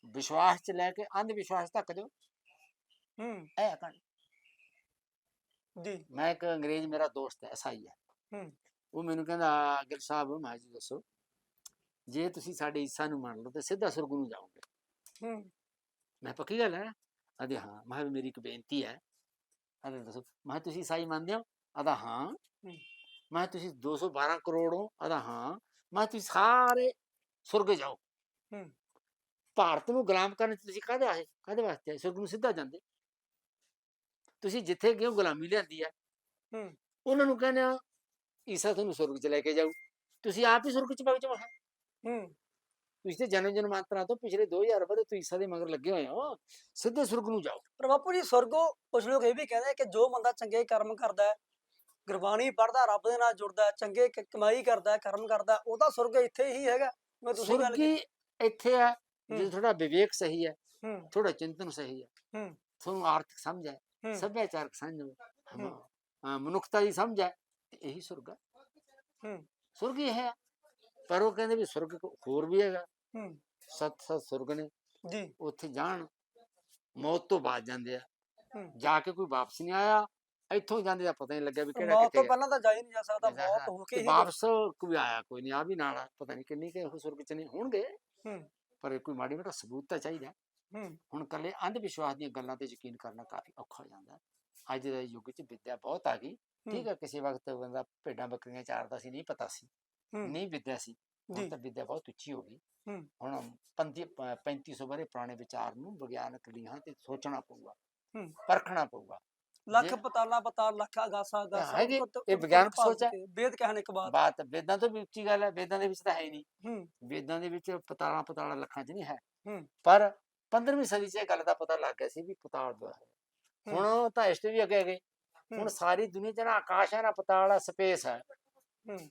ਵਿਸ਼ਵਾਸ ਚ ਲੈ ਕੇ ਅੰਧ ਵਿਸ਼ਵਾਸ ਤੱਕ ਜੋ ਹੂੰ। ਇਹ ਕਣ ਜੀ। ਮੈਂ ਇੱਕ ਅੰਗਰੇਜ਼ ਮੇਰਾ ਦੋਸਤ ਹੈ ਐਸਆਈ ਹੈ। ਹੂੰ। ਉਹ ਮੈਨੂੰ ਕਹਿੰਦਾ ਗਿਲ ਸਾਹਿਬ ਮੈਂ ਜੀ ਦੱਸੋ ਜੇ ਤੁਸੀਂ ਸਾਡੇ ਈਸਾ ਨੂੰ ਮੰਨ ਲਓ ਤੇ ਸਿੱਧਾ ਸੁਰਗ ਨੂੰ ਜਾਓਗੇ। ਹੂੰ। ਮੈਂ ਪੱਕੀ ਗੱਲ ਹੈ? ਅਦੇ ਹਾਂ। ਮੈਂ ਕਿਹਾ ਵੀ ਮੇਰੀ ਇੱਕ ਬੇਨਤੀ ਹੈ। ਅਦੇ ਦੱਸੋ। ਮੈਂ ਕਿਹਾ ਤੁਸੀਂ ਈਸਾਈ ਮੰਨਦੇ ਹੋ? ਆਦਾ ਹਾਂ। ਮੈਂ ਕਿਹਾ ਤੁਸੀਂ 212 ਕਰੋੜ ਹੋ? ਆਦਾ ਹਾਂ। ਮੈਂ ਤੁਸੀਂ ਸਾਰੇ ਸੁਰਗ ਜਾਓ। ਹੂੰ। ਭਾਰਤ ਨੂੰ ਗੁਲਾਮ ਕਰਨ ਚ ਤੁਸੀਂ ਕਾਹਦੇ ਆਏ? ਕਾਹਦੇ ਵਾਸਤੇ ਆਏ? ਸੁਰਗ ਨੂੰ ਸਿੱਧਾ ਜਾਂਦੇ। ਤੁਸੀਂ ਜਿੱਥੇ ਗਏ ਗੁਲਾਮੀ ਲਿਆਂਦੀ ਹੈ ਹੂੰ। ਉਹਨਾਂ ਨੂੰ ਕਹਿੰਦੇ ਆ ਈਸਾ ਤੁਹਾਨੂੰ ਸੁਰਗ ਚ ਲੈ ਕੇ ਜਾਊ। ਤੁਸੀਂ ਆਪ ਹੀ ਸੁਰਗ ਚ ਵਗ ਜਾਓ ਹੂੰ। ਤੁਸੀਂ ਤੇ ਜਨਮ ਜਨਮਾਂਤਰਾਂ ਤੋਂ ਪਿਛਲੇ 2000 ਵਰੇ ਤੋਂ ਈਸਾ ਦੇ ਮਗਰ ਲੱਗੇ ਹੋਏ ਹੋ। ਸਿੱਧੇ ਸੁਰਗ ਨੂੰ ਜਾਓ। ਪਰ ਬਾਪੂ ਜੀ ਸਵਰਗੋ ਕੁਝ ਲੋਕ ਇਹ ਵੀ ਕਹਿੰਦੇ ਆ ਕਿ ਜੋ ਬੰਦਾ ਚੰਗੇ ਕਰਮ ਕਰਦਾ ਹੈ ਗੁਰਬਾਣੀ ਪੜ੍ਹਦਾ ਰੱਬ ਦੇ ਨਾਲ ਜੁੜਦਾ ਹੈ, ਚੰਗੇ ਕ- ਕਮਾਈ ਕਰਦਾ ਹੈ, ਕਰਮ ਕਰਦਾ ਹੈ, ਉਹਦਾ ਸੁਰਗ ਇੱਥੇ ਹੀ ਹੈਗਾ ਮੈਂ ਤੁਸੀਂ ਗੱਲ ਸੁਰਗੀ ਇੱਥੇ ਹੈ ਜੇ ਹੂੰ। ਥੋੜਾ ਵਿਵੇਕ ਸਹੀ ਹੈ ਹੂੰ ਥੋੜਾ ਚਿੰਤਨ ਸਹੀ ਹੈ ਹੂੰ। ਤੁਹਾਨੂੰ ਆਰਥਿਕ ਸਮਝ ਹੈ ਹੂੰ ਸੱਭਿਆਚਾਰਕ ਸਮਝ ਹੈ ਹੂੰ। ਹਾਂ, ਮਨੁੱਖਤਾ ਦੀ ਸਮਝ ਹੈ ਤੇ ਇਹੀ ਸੁਰਗ ਹੈ ਹੂੰ। ਸੁਰਗ ਇਹ ਹੈ ਪਰ ਉਹ ਕਹਿੰਦੇ ਵੀ ਸੁਰਗ ਕੋ- ਹੋਰ ਵੀ ਹੈਗਾ ਹੂੰ ਸੱਤ ਸੱਤ ਸੁਰਗ ਨੇ ਜੀ ਉੱਥੇ ਜਾਣ ਮੌਤ ਤੋਂ ਬਾਅਦ ਜਾਂਦੇ ਆ ਹੂੰ। ਜਾ ਕੇ ਕੋਈ ਵਾਪਸ ਨਹੀਂ ਆਇਆ ਇੱਥੋਂ ਜਾਂਦੇ ਦਾ ਪਤਾ ਨਹੀਂ ਲੱਗਿਆ ਵੀ ਕਿਹੜਾ ਮੌਤ ਤੋਂ ਪਹਿਲਾਂ ਤਾਂ ਜਾ ਹੀ ਨਹੀਂ ਜਾ ਸਕਦਾ ਮੌਤ ਹਾਂ, ਕੇ ਹੀ ਵਾਪਸ ਕੋਈ ਆਇਆ ਕੋਈ ਨਹੀਂ ਆ ਵੀ ਨਾਲ ਆ, ਪਤਾ ਨਹੀਂ ਕਿੰਨੀ ਕਿ ਉਹ ਸੁਰਗ ਚ ਨਹੀਂ ਹੋਣਗੇ ਹੂੰ। ਪਰ ਕੋਈ ਮਾੜੀ ਮੋਟਾ ਸਬੂਤ ਤਾਂ ਚਾਹੀਦਾ ਹੈ। ਹੁਣ ਕੱਲੇ ਅੰਧ ਵਿਸ਼ਵਾਸ ਦੀਆਂ ਗੱਲਾਂ ਤੇ ਯਕੀਨ ਕਰਨਾ ਕਾਫੀ ਔਖਾ ਹੋ ਜਾਂਦਾ ਹੈ। ਅੱਜ ਦੇ ਯੁੱਗ 'ਚ ਵਿੱਦਿਆ ਬਹੁਤ ਆ ਗਈ ਠੀਕ ਹੈ ਕਿਸੇ ਵਕਤ ਬੰਦਾ ਭੇਡਾਂ ਬੱਕਰੀਆਂ ਚਾਰਦਾ ਸੀ ਨਹੀਂ ਪਤਾ ਸੀ ਹੂੰ ਨਹੀਂ ਵਿੱਦਿਆ ਸੀ ਹੁਣ ਜੀ ਤਾਂ ਵਿੱਦਿਆ ਬਹੁਤ ਉੱਚੀ ਹੋ ਗਈ ਹੂੰ। ਹੁਣ 3500 ਬਰੇ ਪੁਰਾਣੇ ਵਿਚਾਰ ਨੂੰ ਵਿਗਿਆਨਕ ਲੀਹਾਂ ਤੇ ਸੋਚਣਾ ਪਊਗਾ ਹੂੰ। ਪਰਖਣਾ ਪਊਗਾ ਲੱਖ ਪਤਾਲਾ ਪਤਾਲ ਲੱਖ ਅਗਾਸਾ ਅਗਾਸਾ ਹੈਗੀ, ਇਹ ਵਿਗਿਆਨਕ ਸੋਚ ਹੈ। ਵੇਦ ਕਹਿਣ ਇੱਕ ਬਾਤ। ਬਾਤ ਵੇਦਾਂ ਤੋਂ ਵੀ ਉੱਚੀ ਗੱਲ ਹੈ ਵੇਦਾਂ ਦੇ ਵਿੱਚ ਤਾਂ ਹੈ ਹੀ ਨਹੀਂ। ਹੂੰ। ਵੇਦਾਂ ਦੇ ਵਿੱਚ ਪਤਾਲਾਂ ਪਤਾਲਾਂ ਲੱਖਾਂ 'ਚ ਨਹੀਂ ਹੈ। ਹੂੰ। ਪਰ 15ਵੀਂ ਸਦੀ 'ਚ ਇਹ ਗੱਲ ਦਾ ਪਤਾ ਲੱਗ ਗਿਆ ਸੀ ਵੀ ਪਤਾਲ ਦਾ ਹੈ। ਹੁਣ ਤਾਂ ਇਸ ਤੋਂ ਵੀ ਅੱਗੇ ਗਏ। ਹੁਣ ਹੂੰ, ਸਾਰੀ ਦੁਨੀਆ 'ਚ ਨਾ ਆਕਾਸ਼ ਹੈ ਨਾ ਪਤਾਲ ਹੈ ਸਪੇਸ ਹੈ। ਹੂੰ।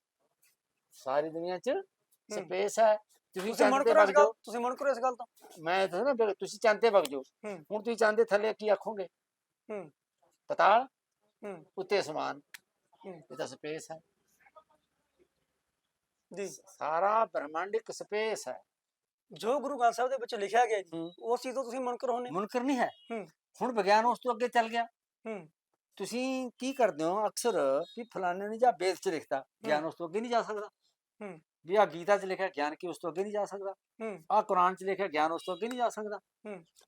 ਸਾਰੀ ਦੁਨੀਆ 'ਚ ਸਪੇਸ ਹੈ। ਤੁਸੀਂ ਤੁਸੀਂ ਮਨ ਤੇ ਕਰੋ ਵਗ ਇਸ ਗੱਲ ਜਾਓ ਤੁਸੀਂ ਮਨ ਕਰੋ ਇਸ ਗੱਲ ਤੋਂ। ਮੈਂ ਤਾਂ ਨਾ ਤੁਸੀਂ ਚੰਦ ਤੇ ਵਗ ਜਾਓ। ਹੂੰ। ਹੁਣ ਤੁਸੀਂ ਚੰਦ ਦੇ ਥੱਲੇ ਕੀ ਆਖੋਗੇ? ਹੂੰ। ਪਤਾਲ? ਹੂੰ। ਉੱਤੇ ਅਸਮਾਨ। ਹੂੰ। ਇਹ ਤਾਂ ਸਪੇਸ ਹੈ। ਜੀ। ਸਾਰਾ ਬ੍ਰਹਮੰਡ ਇੱਕ ਸਪੇਸ ਹੈ। ਜੋ ਗੁਰੂ ਗ੍ਰੰਥ ਸਾਹਿਬ ਦੇ ਵਿੱਚ ਲਿਖਿਆ ਗਿਆ ਜੀ। ਉਸ ਚੀਜ਼ ਤੋਂ ਤੁਸੀਂ ਮਨ ਕਰੋ ਹੁੰਦੇ ਮੁਨਕਰ ਨਹੀਂ ਹੈ। ਹੂੰ। ਹੁਣ ਵਿਗਿਆਨ ਉਸ ਤੋਂ ਅੱਗੇ ਚੱਲ ਗਿਆ। ਹੂੰ। ਤੁਸੀਂ ਕੀ ਕਰਦੇ ਹੋ ਅਕਸਰ ਵੀ ਫਲਾਣੇ ਨੇ ਜਾਂ ਵੇਦ ਚ ਲਿਖਤਾ ਗਿਆਨ ਉਸ ਤੋਂ ਅੱਗੇ ਨਹੀਂ ਜਾ ਸਕਦਾ। ਹੂੰ। ਵੀ ਆ ਗੀਤਾ ਚ ਲਿਖਿਆ ਗਿਆਨ ਕੀ ਉਸ ਤੋਂ ਅੱਗੇ ਨਹੀਂ ਜਾ ਸਕਦਾ? ਹੂੰ। ਆ ਕੁਰਾਨ ਚ ਲਿਖਿਆ ਗਿਆਨ ਉਸ ਤੋਂ ਅੱਗੇ ਨਹੀਂ ਜਾ ਸਕਦਾ?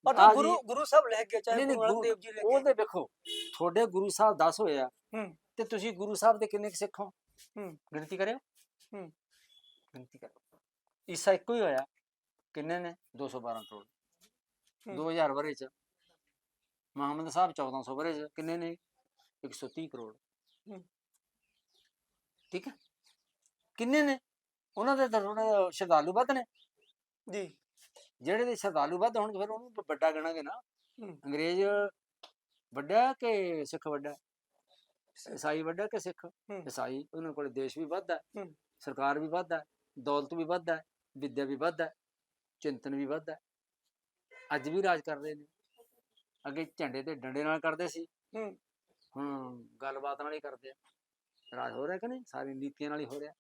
ਪਰ ਆਹ ਜੋ ਗੁਰੂ ਗੁਰੂ ਸਾਹਿਬ ਲਿਖ ਗਏ ਚਾਹੇ ਗੁਰੂ ਦੇਵ ਜੀ ਤੇ ਵੇਖੋ ਤੁਹਾਡੇ ਗੁਰੂ ਸਾਹਿਬ 10 ਹੋਏ ਆ। ਹੂੰ। ਤੇ ਤੁਸੀਂ ਗੁਰੂ ਸਾਹਿਬ ਦੇ ਕਿੰਨੇ ਕੁ ਸਿੱਖ ਹੋ? ਹੂੰ। ਗਿਣਤੀ ਕਰਿਓ। ਹੂੰ। ਗਿਣਤੀ ਕਰੋ ਈਸਾ ਇੱਕੋ ਹੀ ਹੋਇਆ। ਕਿੰਨੇ ਨੇ? 212 ਕਰੋੜ। ਹੂੰ। 2000 ਵਰੇ ਚ। ਮੁਹੰਮਦ ਸਾਹਿਬ 1400 ਵਰੇ ਚ। ਕਿੰਨੇ ਨੇ? 130 ਕਰੋੜ। ਹੂੰ। ਠੀਕ ਹੈ? ਕਿੰਨੇ ਨੇ? ਉਹਨਾਂ ਦੇ ਤਾਂ ਥੋੜ੍ਹੇ ਸ਼ਰਧਾਲੂ ਵੱਧ ਨੇ। ਜੀ। ਜਿਹੜੇ ਦੇ ਸ਼ਰਧਾਲੂ ਵੱਧ ਹੋਣਗੇ ਫਿਰ ਉਹਨੂੰ ਵੱਡਾ ਗਣਾਂਗੇ ਨਾ। ਅੰਗਰੇਜ਼ ਵੱਡਾ ਕਿ ਸਿੱਖ ਵੱਡਾ? ਈਸਾਈ ਵੱਡਾ ਕਿ ਸਿੱਖ। ਈਸਾਈ ਉਹਨਾਂ ਕੋਲ ਦੇਸ਼ ਵੀ ਵੱਧ ਹੈ। ਸਰਕਾਰ ਵੀ ਵੱਧ ਹੈ ਦੌਲਤ ਵੀ ਵੱਧ ਹੈ ਵਿੱਦਿਆ ਵੀ ਵੱਧ ਹੈ ਚਿੰਤਨ ਵੀ ਵੱਧ ਹੈ ਅੱਜ ਵੀ ਰਾਜ ਕਰ ਰਹੇ ਨੇ। ਅੱਗੇ ਝੰਡੇ ਤੇ ਡੰਡੇ ਨਾਲ ਕਰਦੇ ਸੀ। ਹੂੰ। ਹੁਣ ਗੱਲਬਾਤ ਨਾਲ ਹੀ ਕਰਦੇ ਆ। ਰਾਜ ਹੋ ਰਿਹਾ ਕਿ ਨਹੀਂ? ਸਾਰੀ ਨੀਤੀਆਂ ਨਾਲ ਹੀ ਹੋ ਰਿਹਾ।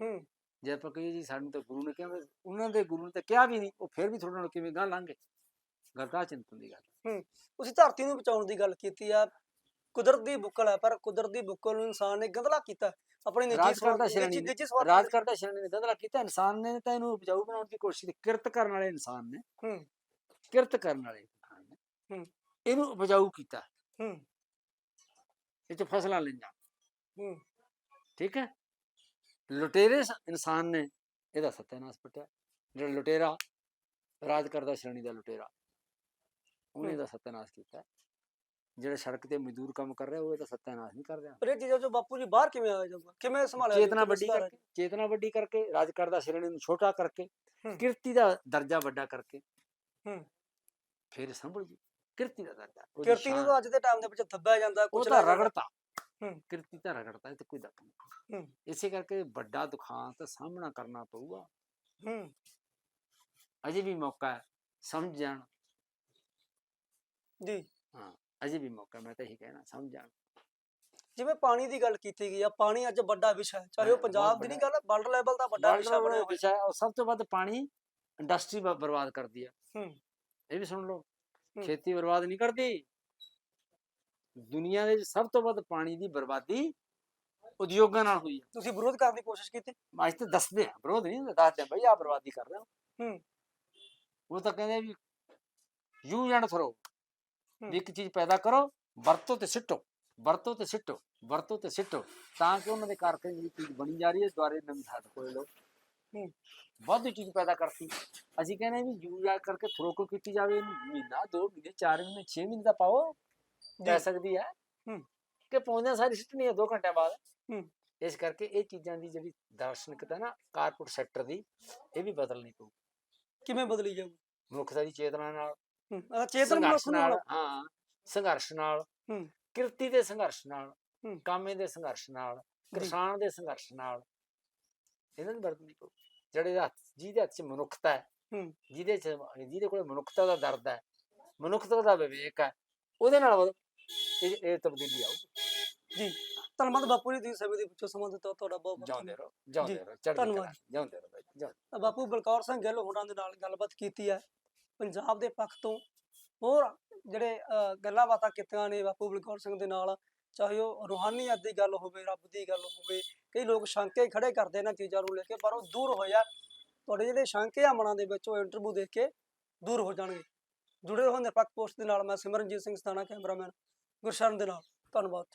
ਹੂੰ। ਜੇ ਆਪਾਂ ਕਹੀਏ ਜੀ ਸਾਨੂੰ ਤਾਂ ਗੁਰੂ ਨੇ ਕਿਹਾ ਉਹਨਾਂ ਦੇ ਗੁਰੂ ਨੇ ਤਾਂ ਕਿਹਾ ਵੀ ਨਹੀਂ ਉਹ ਫਿਰ ਵੀ ਤੁਹਾਡੇ ਨਾਲ ਕਿਵੇਂ ਗਾਂ ਲਾਂਗੇ? ਗਰਕਾ ਚਿੰਤਨ ਦੀ ਗੱਲ। ਤੁਸੀਂ ਧਰਤੀ ਨੂੰ ਬਚਾਉਣ ਦੀ ਗੱਲ ਕੀਤੀ ਆ ਕੁਦਰਤ ਦੀ ਬੁੱਕਲ ਹੈ ਪਰ ਕੁਦਰਤ ਦੀ ਬੁੱਕਲ ਨੂੰ ਇਨਸਾਨ ਨੇ ਗੰਦਲਾ ਕੀਤਾ ਆਪਣੀ ਨਿੱਜੀ ਰਾਜ ਕਰਦਾ ਸਵਾਰਥ ਸ਼੍ਰੇਣੀ ਰਾਜ। ਕਰਦਾ ਸ਼ਰਨ ਨੇ ਦਦਲਾ ਕੀਤਾ ਇਨਸਾਨ ਨੇ ਤਾਂ ਇਹਨੂੰ ਉਪਜਾਊ ਬਣਾਉਣ ਦੀ ਕੋਸ਼ਿਸ਼ ਕੀਤੀ ਕਿਰਤ ਕਰਨ ਵਾਲੇ ਇਨਸਾਨ ਨੇ। ਹੂੰ। ਕਿਰਤ ਕਰਨ ਵਾਲੇ ਇਨਸਾਨ ਨੇ। ਹੂੰ। ਇਹਨੂੰ ਉਪਜਾਊ ਕੀਤਾ। ਹੂੰ। ਇਹ ਚ ਫਸਲਾਂ ਹੂੰ। ਠੀਕ ਹੈ? ਲੁਟੇਰੇ ਇਨਸਾਨ ਨੇ ਇਹਦਾ ਸਤਿਆਨਾਸ਼ ਪਟਿਆ। ਜਿਹੜਾ ਲੁਟੇਰਾ ਰਾਜ ਕਰਦਾ ਸ਼੍ਰੇਣੀ ਦਾ ਲੁਟੇਰਾ ਉਹਨੇ। ਇਹਦਾ ਸਤਿਆਨਾਸ਼ ਕੀਤਾ। ਜਿਹੜਾ ਸੜਕ ਤੇ ਮਜ਼ਦੂਰ ਕੰਮ ਕਰ ਰਿਹਾ ਉਹ ਇਹਦਾ ਸਤਿਆਨਾਸ਼ ਨਹੀਂ ਕਰ ਰਿਹਾ। ਪਰ ਇਹ ਚੀਜ਼ਾਂ ਚੋਂ ਬਾਪੂ ਜੀ ਬਾਹਰ ਕਿਵੇਂ ਆਇਆ ਜਾਊਗਾ ਕਿਵੇਂ ਸੰਭਾਲਿਆ ਚੇਤਨਾ ਵੱਡੀ ਕਰਕੇ ਚੇਤਨਾ ਵੱਡੀ ਕਰਕੇ ਰਾਜ ਕਰਦਾ ਸ਼੍ਰੇਣੀ ਨੂੰ ਛੋਟਾ ਕਰਕੇ। ਕਿਰਤੀ ਦਾ ਦਰਜਾ ਵੱਡਾ ਕਰਕੇ। ਹੂੰ। ਫਿਰ ਸੰਭਲ ਜੀ ਕਿਰਤੀ ਦਾ ਦਰਜਾ। ਕਿਰਤੀ ਨੂੰ ਅੱਜ ਦੇ ਟਾਈਮ ਦੇ ਵਿੱਚ ਦੱਬਿਆ ਜਾਂਦਾ ਕੁਝ ਰਗੜਤਾ। ਕਿਰਤੀ ਤਾਂ ਰਗੜਤਾ ਇਹ ਤੇ ਕੋਈ ਦੱਕ ਨਹੀਂ। ਹੂੰ। ਇਸੇ ਕਰਕੇ ਵੱਡਾ ਦੁਖਾਂਤ ਸਾਹਮਣਾ ਕਰਨਾ ਪਊਗਾ। ਹੂੰ। ਅਜੇ ਵੀ ਮੌਕਾ ਹੈ ਸਮਝ ਜਾਣ ਜੀ ਅਜੇ ਵੀ ਮੌਕਾ ਮੈਂ ਤਾਂ ਇਹੀ ਕਹਿਣਾ ਸਮਝ ਜਾਣ ਜਿਵੇਂ ਪਾਣੀ ਦੀ ਗੱਲ ਕੀਤੀ ਗਈ ਆ ਪਾਣੀ ਅੱਜ ਵੱਡਾ ਵਿਸ਼ਾ ਹੈ ਚਾਹੇ ਉਹ ਹਾਂ, ਪੰਜਾਬ ਦੀ ਨਹੀਂ ਗੱਲ ਵਰਲਡ ਲੈਵਲ ਦਾ ਵੱਡਾ ਵਿਸ਼ਾ ਬਣਿਆ ਹੋਇਆ। ਵਿਸ਼ਾ ਹੈ, ਔਰ ਸਭ ਤੋਂ ਵੱਧ ਪਾਣੀ ਇੰਡਸਟਰੀ ਬਰਬਾਦ ਕਰਦੀ ਹੈ ਹੂੰ। ਇਹ ਵੀ ਸੁਣ ਲਓ ਹੂੰ। ਖੇਤੀ ਬਰਬਾਦ ਨਹੀਂ ਕਰਦੀ। ਦੁਨੀਆ ਦੇ ਵਿੱਚ ਸਭ ਤੋਂ ਵੱਧ ਪਾਣੀ ਦੀ ਬਰਬਾਦੀ ਉਦਯੋਗਾਂ ਨਾਲ ਹੋਈ ਹੈ। ਤੁਸੀਂ ਵਿਰੋਧ ਕਰਨ ਦੀ ਕੋਸ਼ਿਸ਼ ਕੀਤੀ? ਅੱਜ ਤਾਂ ਦੱਸਦੇ ਆ ਵਿਰੋਧ ਨਹੀਂ ਦੱਸਦੇ ਬਈ ਆ ਬਰਬਾਦੀ ਕਰ ਰਹੇ ਹੋ। ਹੂੰ। ਉਹ ਤਾਂ ਕਹਿੰਦੇ ਵੀ ਯੂਜ਼ ਐਂਡ ਥਰੋ ਇੱਕ ਚੀਜ਼ ਪੈਦਾ ਕਰੋ ਵਰਤੋ ਤੇ ਸਿੱਟੋ ਵਰਤੋ ਤੇ ਸਿੱਟੋ ਵਰਤੋ ਤੇ ਸਿੱਟੋ ਤਾਂ ਕਿ ਉਹਨਾਂ ਦੇ ਕਰਕੇ ਜਿਹੜੀ ਚੀਜ਼ ਬਣੀ ਜਾ ਰਹੀ ਹੈ ਦੁਆਰੇ ਨਵੀਂ ਹੱਦ ਕੋਲ ਲੋ ਹੂੰ। ਵਾਧੂ ਚੀਜ਼ ਪੈਦਾ ਕਰਤੀ। ਅਸੀਂ ਕਹਿੰਦੇ ਵੀ ਆ ਕਰਕੇ ਥਰੋ ਕੋ ਕੀਤੀ ਜਾਵੇ? ਮਹੀਨਾ ਦੋ ਮਹੀਨੇ ਚਾਰ ਮਹੀਨੇ 6 ਮਹੀਨੇ ਦਾ ਪਾਓ। ਪੈ ਸਕਦੀ ਹੈ ਹੂੰ। ਕਿ ਪਹੁੰਚਦਾ ਸਾਰੀ ਸਿੱਟਣੀ ਹੈ 2 ਘੰਟਿਆਂ ਬਾਅਦ ਹੂੰ। ਇਸ ਕਰਕੇ ਇਹ ਚੀਜ਼ਾਂ ਦੀ ਜਿਹੜੀ ਦਾਰਸ਼ਨਿਕਤਾ ਨਾ ਕਾਰਪੋਰੇਟ ਸੈਕਟਰ ਦੀ ਇਹ ਵੀ ਬਦਲਣੀ ਪਊ ਕਿਵੇਂ ਬਦਲੀ ਜਾਊਗੀ ਮਨੁੱਖਤਾ ਦੀ ਚੇਤਨਾ ਨਾਲ ਹੂੰ ਚੇਤਨ ਮਨੁੱਖ ਨੂੰ ਨਾਲ ਹਾਂ ਸੰਘਰਸ਼ ਨਾਲ ਹੂੰ। ਕਿਰਤੀ ਦੇ ਸੰਘਰਸ਼ ਨਾਲ। ਕਾਮੇ ਦੇ ਸੰਘਰਸ਼ ਨਾਲ ਜੀ। ਕਿਸਾਨ ਦੇ ਸੰਘਰਸ਼ ਨਾਲ ਇਹਨਾਂ ਦੀ ਵਰਤਣੀ ਪਊ ਜਿਹੜੇ ਹੱਥ ਜਿਹਦੇ ਹੱਥ 'ਚ ਮਨੁੱਖਤਾ ਹੈ। ਜਿਹਦੇ 'ਚ ਜਿਹਦੇ ਕੋਲ ਮਨੁੱਖਤਾ ਦਾ ਦਰਦ ਹੈ ਮਨੁੱਖਤਾ ਦਾ ਵਿਵੇਕ ਹੈ ਉਹਦੇ ਨਾਲ ਇਹ ਇਹ ਤਬਦੀਲੀ ਆਊ ਧੰਨਵਾਦ ਬਾਪੂ ਜੀ ਤੁਸੀਂ ਸਮੇਂ ਦੇ ਵਿੱਚੋਂ ਸਮਾਂ ਦਿੱਤਾ ਤੁਹਾਡਾ ਬਹੁਤ ਬਹੁਤ। ਜਾਉਂਦੇ ਰਹੋ ਜਾਉਂਦੇ ਜੀ, ਰਹੋ ਚੜ੍ਹਦੀ ਧੰਨਵਾਦ ਕਲਾ ਜਾਉਂਦੇ ਰਹੋ ਬਾਈ ਜਾਉਂਦੇ ਤਾਂ ਬਾਪੂ ਬਲਕੌਰ ਸਿੰਘ ਗਿੱਲ ਹੋਰਾਂ ਦੇ ਨਾਲ ਗੱਲਬਾਤ ਕੀਤੀ ਹੈ। ਪੰਜਾਬ ਦੇ ਪੱਖ ਤੋਂ ਹੋਰ ਜਿਹੜੇ ਅਹ, ਗੱਲਾਂ ਬਾਤਾਂ ਕੀਤੀਆਂ ਨੇ ਬਾਪੂ ਬਲਕੌਰ ਸਿੰਘ ਦੇ ਨਾਲ ਚਾਹੇ ਉਹ ਰੂਹਾਨੀਅਤ ਦੀ ਗੱਲ ਹੋਵੇ ਰੱਬ ਦੀ ਗੱਲ ਹੋਵੇ ਕਈ ਲੋਕ ਸ਼ੰਕੇ ਖੜੇ ਕਰਦੇ ਇਹਨਾਂ ਚੀਜ਼ਾਂ ਨੂੰ ਲੈ ਕੇ ਪਰ ਉਹ ਦੂਰ ਹੋਇਆ। ਤੁਹਾਡੇ ਜਿਹੜੇ ਸ਼ੰਕੇ ਆ ਮਨਾਂ ਦੇ ਵਿੱਚ ਉਹ ਇੰਟਰਵਿਊ ਦੇਖ ਕੇ ਦੂਰ ਹੋ ਜਾਣਗੇ। ਜੁੜੇ ਰਹੋ ਨਿਰਪੱਖ ਪੋਸਟ ਦੇ ਨਾਲ ਮੈਂ ਸਿਮਰਨਜੀਤ ਸਿੰਘ ਸਤਾਣਾ ਕੈਮਰਾਮੈਨ। ਗੁਰਸ਼ਰਨ ਦੇ ਨਾਲ। ਧੰਨਵਾਦ।